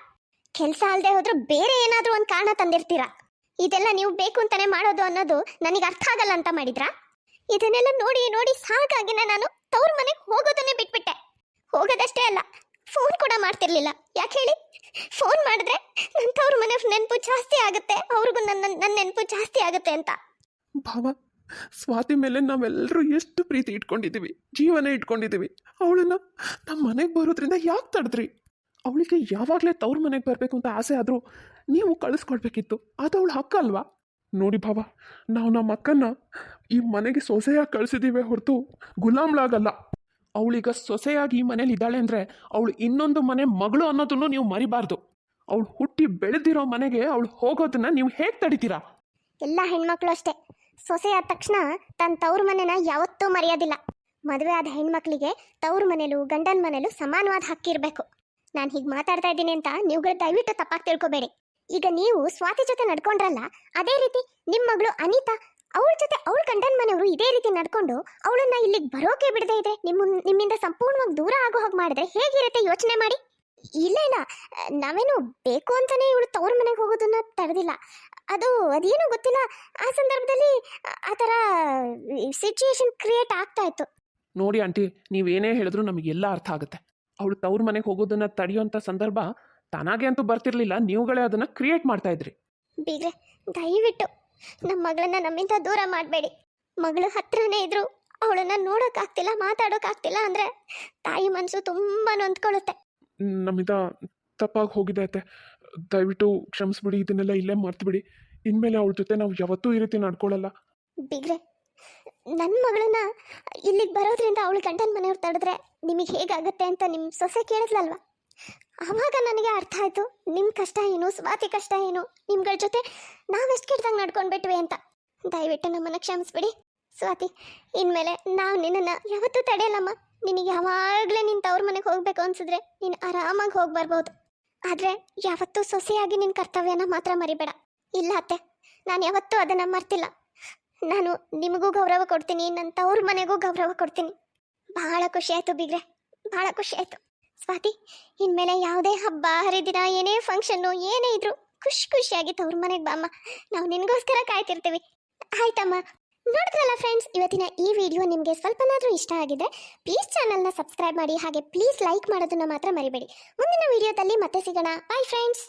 ಕೆಲಸ ಅಲ್ಲದೆ ಹೋದ್ರೂ ಬೇರೆ ಏನಾದ್ರೂ ಒಂದು ಕಾರಣ ತಂದಿರ್ತೀರಾ? ಇದೆಲ್ಲ ನೀವು ಬೇಕು ಅಂತಾನೆ ಮಾಡೋದು ಅನ್ನೋದು ನನಗೆ ಅರ್ಥ ಆಗಲ್ಲ ಅಂತ ಮಾಡಿದ್ರಾ? ಇದನ್ನೆಲ್ಲ ನೋಡಿ ನೋಡಿ ಸಾಕಾಗಿನ ನಾನು ತವ್ರ ಮನೆಗೆ ಹೋಗೋದನ್ನೇ ಬಿಟ್ಬಿಟ್ಟೆ. ಹೋಗೋದಷ್ಟೇ ಅಲ್ಲ ಫೋನ್ ಕೂಡ ಮಾಡ್ತಿರ್ಲಿಲ್ಲ. ಯಾಕೆ ಹೇಳಿ? ಫೋನ್ ಮಾಡಿದ್ರೆ ನನ್ನ ಮನೆ ನೆನಪು ಜಾಸ್ತಿ ಆಗುತ್ತೆ. ಅವ್ರಿಗೂ ನನ್ನ ನನ್ನ ನೆನಪು ಜಾಸ್ತಿ ಆಗುತ್ತೆ ಅಂತ. ಭಾವ, ಸ್ವಾತಿ ಮೇಲೆ ನಾವೆಲ್ಲರೂ ಎಷ್ಟು ಪ್ರೀತಿ ಇಟ್ಕೊಂಡಿದ್ದೀವಿ ಜೀವನ ಇಟ್ಕೊಂಡಿದ್ದೀವಿ ಅವಳನ್ನ ನಮ್ಮ ಮನೆಗೆ ಬರೋದ್ರಿಂದ ಯಾಕೆ ತಡೆದ್ರಿ? ಅವಳಿಗೆ ಯಾವಾಗಲೇ ತವ್ರ ಮನೆಗೆ ಬರಬೇಕು ಅಂತ ಆಸೆ ಆದರೂ ನೀವು ಕಳಿಸ್ಕೊಡ್ಬೇಕಿತ್ತು. ಅದು ಅವಳ ಹಕ್ಕ ಅಲ್ವಾ? ನೋಡಿ ಭಾವ, ನಾವು ನಮ್ಮ ಅಕ್ಕನ್ನ ಈ ಮನೆಗೆ ಸೊಸೆಯಾಗಿ ಕಳಿಸಿದ್ದೀವಿ ಹೊರತು ಗುಲಾಮ್ಳಾಗಲ್ಲ ಅವಳೀಗ ಸೊಸೆಯಾಗಿ ಈ ಮನೇಲಿ ಇದ್ದಾಳೆ ಅಂದರೆ ಅವಳು ಇನ್ನೊಂದು ಮನೆ ಮಗಳು ಅನ್ನೋದನ್ನು ನೀವು ಮರಿಬಾರ್ದು. ಅವಳು ಹುಟ್ಟಿ ಬೆಳೆದಿರೋ ಮನೆಗೆ ಅವಳು ಹೋಗೋದನ್ನ ನೀವು ಹೇಗೆ ತಡಿತೀರಾ? ಎಲ್ಲ ಹೆಣ್ಮಕ್ಳು ಅಷ್ಟೇ. ಸೊಸೆ ತಕ್ಷಣ ತನ್ನ ತವ್ರ ಮನೆನ ಯಾವತ್ತೂ ಮರೆಯೋದಿಲ್ಲ. ಮದುವೆ ಆದ ಹೆಣ್ಮಕ್ಳಿಗೆ ತವ್ರ ಮನೇಲೂ ಗಂಡನ ಮನೇಲೂ ಸಮಾನವಾದ ಹಕ್ಕಿರಬೇಕು ನಾನು ಹೀಗೆ ಮಾತಾಡ್ತಾ ಇದ್ದೀನಿ ಅಂತ ನೀವುಗಳು ದಯವಿಟ್ಟು ತಪ್ಪಾಗಿ ತಿಳ್ಕೊಬೇಡಿ. ಈಗ ನೀವು ಸ್ವಾತಿ ಜೊತೆ ನಡ್ಕೊಂಡ್ರಲ್ಲ, ಅದೇ ರೀತಿ ನಿಮ್ಮ ಮಗಳು ಅನಿತಾ ಅವಳ ಜೊತೆ ಅವಳ ಗಂಡನ ಮನೆಯವರು ಇದೇ ರೀತಿ ನಡ್ಕೊಂಡು ಅವಳನ್ನ ಇಲ್ಲಿಗೆ ಬರೋಕೆ ಬಿಡದೆ ಇದೆ. ನಿಮ್ಮ ನಿಮ್ಮಿಂದ ಸಂಪೂರ್ಣವಾಗಿ ದೂರ ಆಗೋ ಹಾಗೆ ಮಾಡಿದ್ರೆ ಹೇಗಿರುತ್ತೆ ಯೋಚನೆ ಮಾಡಿ. ಇಲ್ಲ ಇಲ್ಲ. ನಾವೇನು ಬೇಕು ಅಂತಾನೆ ಇವಳು ತವ್ರ ಮನೆಗೆ ಹೋಗೋದನ್ನ ತಡೆದಿಲ್ಲ. ಅದು ಅದೇನೋ ಗೊತ್ತಿಲ್ಲ. ಆ ಸಂದರ್ಭದಲ್ಲಿ ಆ- ತರ ಥರ ಸಿಚುಯೇಷನ್ ಕ್ರಿಯೇಟ್ ಆಗ್ತಾ ಇತ್ತು. ನೋಡಿ ಆಂಟಿ ನೀವೇನೇ ಹೇಳಿದ್ರು ನಮಗೆಲ್ಲ ಅರ್ಥ ಆಗುತ್ತೆ. ಅವಳು ತವ್ರ ಮನೆಗೆ ಹೋಗೋದನ್ನ ತಡೆಯುವಂಥ ಸಂದರ್ಭ ತಾನಾಗೆ ಅಂತೂ ಬರ್ತಿರ್ಲಿಲ್ಲ. ನೀವುಗಳೇ ಅದನ್ನ ಕ್ರಿಯೇಟ್ ಮಾಡ್ತಾ ಇದ್ರಿ. ಬೀಗ್ರೆ ದಯವಿಟ್ಟು ನಮ್ಮ ಮಗಳನ್ನ ನಮ್ಮಿಂದ ದೂರ ಮಾಡಬೇಡಿ. ಮಗಳು ಹತ್ರನೇ ಇದ್ರು ಅವಳನ್ನ ನೋಡೋಕ್ಕಾಗ್ತಿಲ್ಲ ಮಾತಾಡೋಕ್ಕಾಗ್ತಿಲ್ಲ ಅಂದ್ರೆ ತಾಯಿ ಮನಸ್ಸು ತುಂಬಾ ನೊಂದ್ಕೊಳ್ಳುತ್ತೆ. ನಮ್ಮಿಂದ ತಪ್ಪಾಗಿ ಹೋಗಿದೆ ಅತ್ತೆ. ದಯವಿಟ್ಟು ಕ್ಷಮಿಸ್ಬಿಡಿ ಇದನ್ನೆಲ್ಲ ಇಲ್ಲೇ ಮರ್ತ್ಬಿಡಿ. ಇನ್ಮೇಲೆ ಅವಳ ಜೊತೆ ನಾವು ಯಾವತ್ತೂ ಈ ರೀತಿ ನಡ್ಕೊಳ್ಳಲ್ಲ ಬಿಗ್ರೆ ನನ್ನ ಮಗಳನ್ನ ಇಲ್ಲಿಗೆ ಬರೋದ್ರಿಂದ ಅವಳು ಗಂಡನ ಮನೆಯವ್ರು ತಡೆದ್ರೆ ನಿಮಗೆ ಹೇಗಾಗುತ್ತೆ ಅಂತ ನಿಮ್ಮ ಸೊಸೆ ಕೇಳಿದ್ಲಲ್ವಾ? ಆವಾಗ ನನಗೆ ಅರ್ಥ ಆಯ್ತು. ನಿಮ್ಮ ಕಷ್ಟ ಏನು, ಸ್ವಾತಿ ಕಷ್ಟ ಏನು, ನಿಮ್ಗಳ ಜೊತೆ ನಾವೆಷ್ಟು ಕೆಟ್ಟದಾಗ ನಡ್ಕೊಂಡ್ಬಿಟ್ವಿ ಅಂತ. ದಯವಿಟ್ಟು ನಮ್ಮನ್ನ ಕ್ಷಮಿಸ್ಬಿಡಿ. ಸ್ವಾತಿ, ಇನ್ಮೇಲೆ ನಾವು ನಿನ್ನನ್ನು ಯಾವತ್ತೂ ತಡೆಯಲ್ಲಮ್ಮ. ನಿನಗೆ ಯಾವಾಗಲೇ ನಿನ್ನ ತವ್ರ ಮನೆಗೆ ಹೋಗ್ಬೇಕು ಅನ್ಸಿದ್ರೆ ನೀನು ಆರಾಮಾಗಿ ಹೋಗಿ ಬರ್ಬೋದು. ಆದರೆ ಯಾವತ್ತೂ ಸೊಸೆಯಾಗಿ ನಿನ್ನ ಕರ್ತವ್ಯನ ಮಾತ್ರ ಮರಿಬೇಡ. ಇಲ್ಲ ಅತ್ತೆ, ನಾನು ಯಾವತ್ತೂ ಅದನ್ನು ಮರ್ತಿಲ್ಲ. ನಾನು ನಿಮಗೂ ಗೌರವ ಕೊಡ್ತೀನಿ ನನ್ನ ತವ್ರ ಮನೆಗೂ ಗೌರವ ಕೊಡ್ತೀನಿ. ಬಹಳ ಖುಷಿ ಆಯ್ತು ಬಿಗ್ರೆ ಬಹಳ ಖುಷಿ ಆಯ್ತು. ಸ್ವಾತಿ, ಇನ್ಮೇಲೆ ಯಾವುದೇ ಹಬ್ಬ, ಹರಿದಿನ, ಏನೇ ಫಂಕ್ಷನ್ನು ಏನೇ ಇದ್ರು ಖುಷಿ ಖುಷಿಯಾಗಿ ತವ್ರ ಮನೆಗೆ ಬಾಮ್ಮ ನಾವು ನಿನಗೋಸ್ಕರ ಕಾಯ್ತಿರ್ತೀವಿ. ಆಯ್ತಮ್ಮ. ನೋಡಿದ್ರಲ್ಲ ಫ್ರೆಂಡ್ಸ್ ಇವತ್ತಿನ ಈ ವಿಡಿಯೋ ನಿಮಗೆ ಸ್ವಲ್ಪನಾದರೂ ಇಷ್ಟ ಆಗಿದೆ ಪ್ಲೀಸ್ ಚಾನಲ್ನ ಸಬ್ಸ್ಕ್ರೈಬ್ ಮಾಡಿ, ಹಾಗೆ ಪ್ಲೀಸ್ ಲೈಕ್ ಮಾಡೋದನ್ನು ಮಾತ್ರ ಮರಿಬೇಡಿ. ಮುಂದಿನ ವಿಡಿಯೋದಲ್ಲಿ ಮತ್ತೆ ಸಿಗೋಣ. Bye friends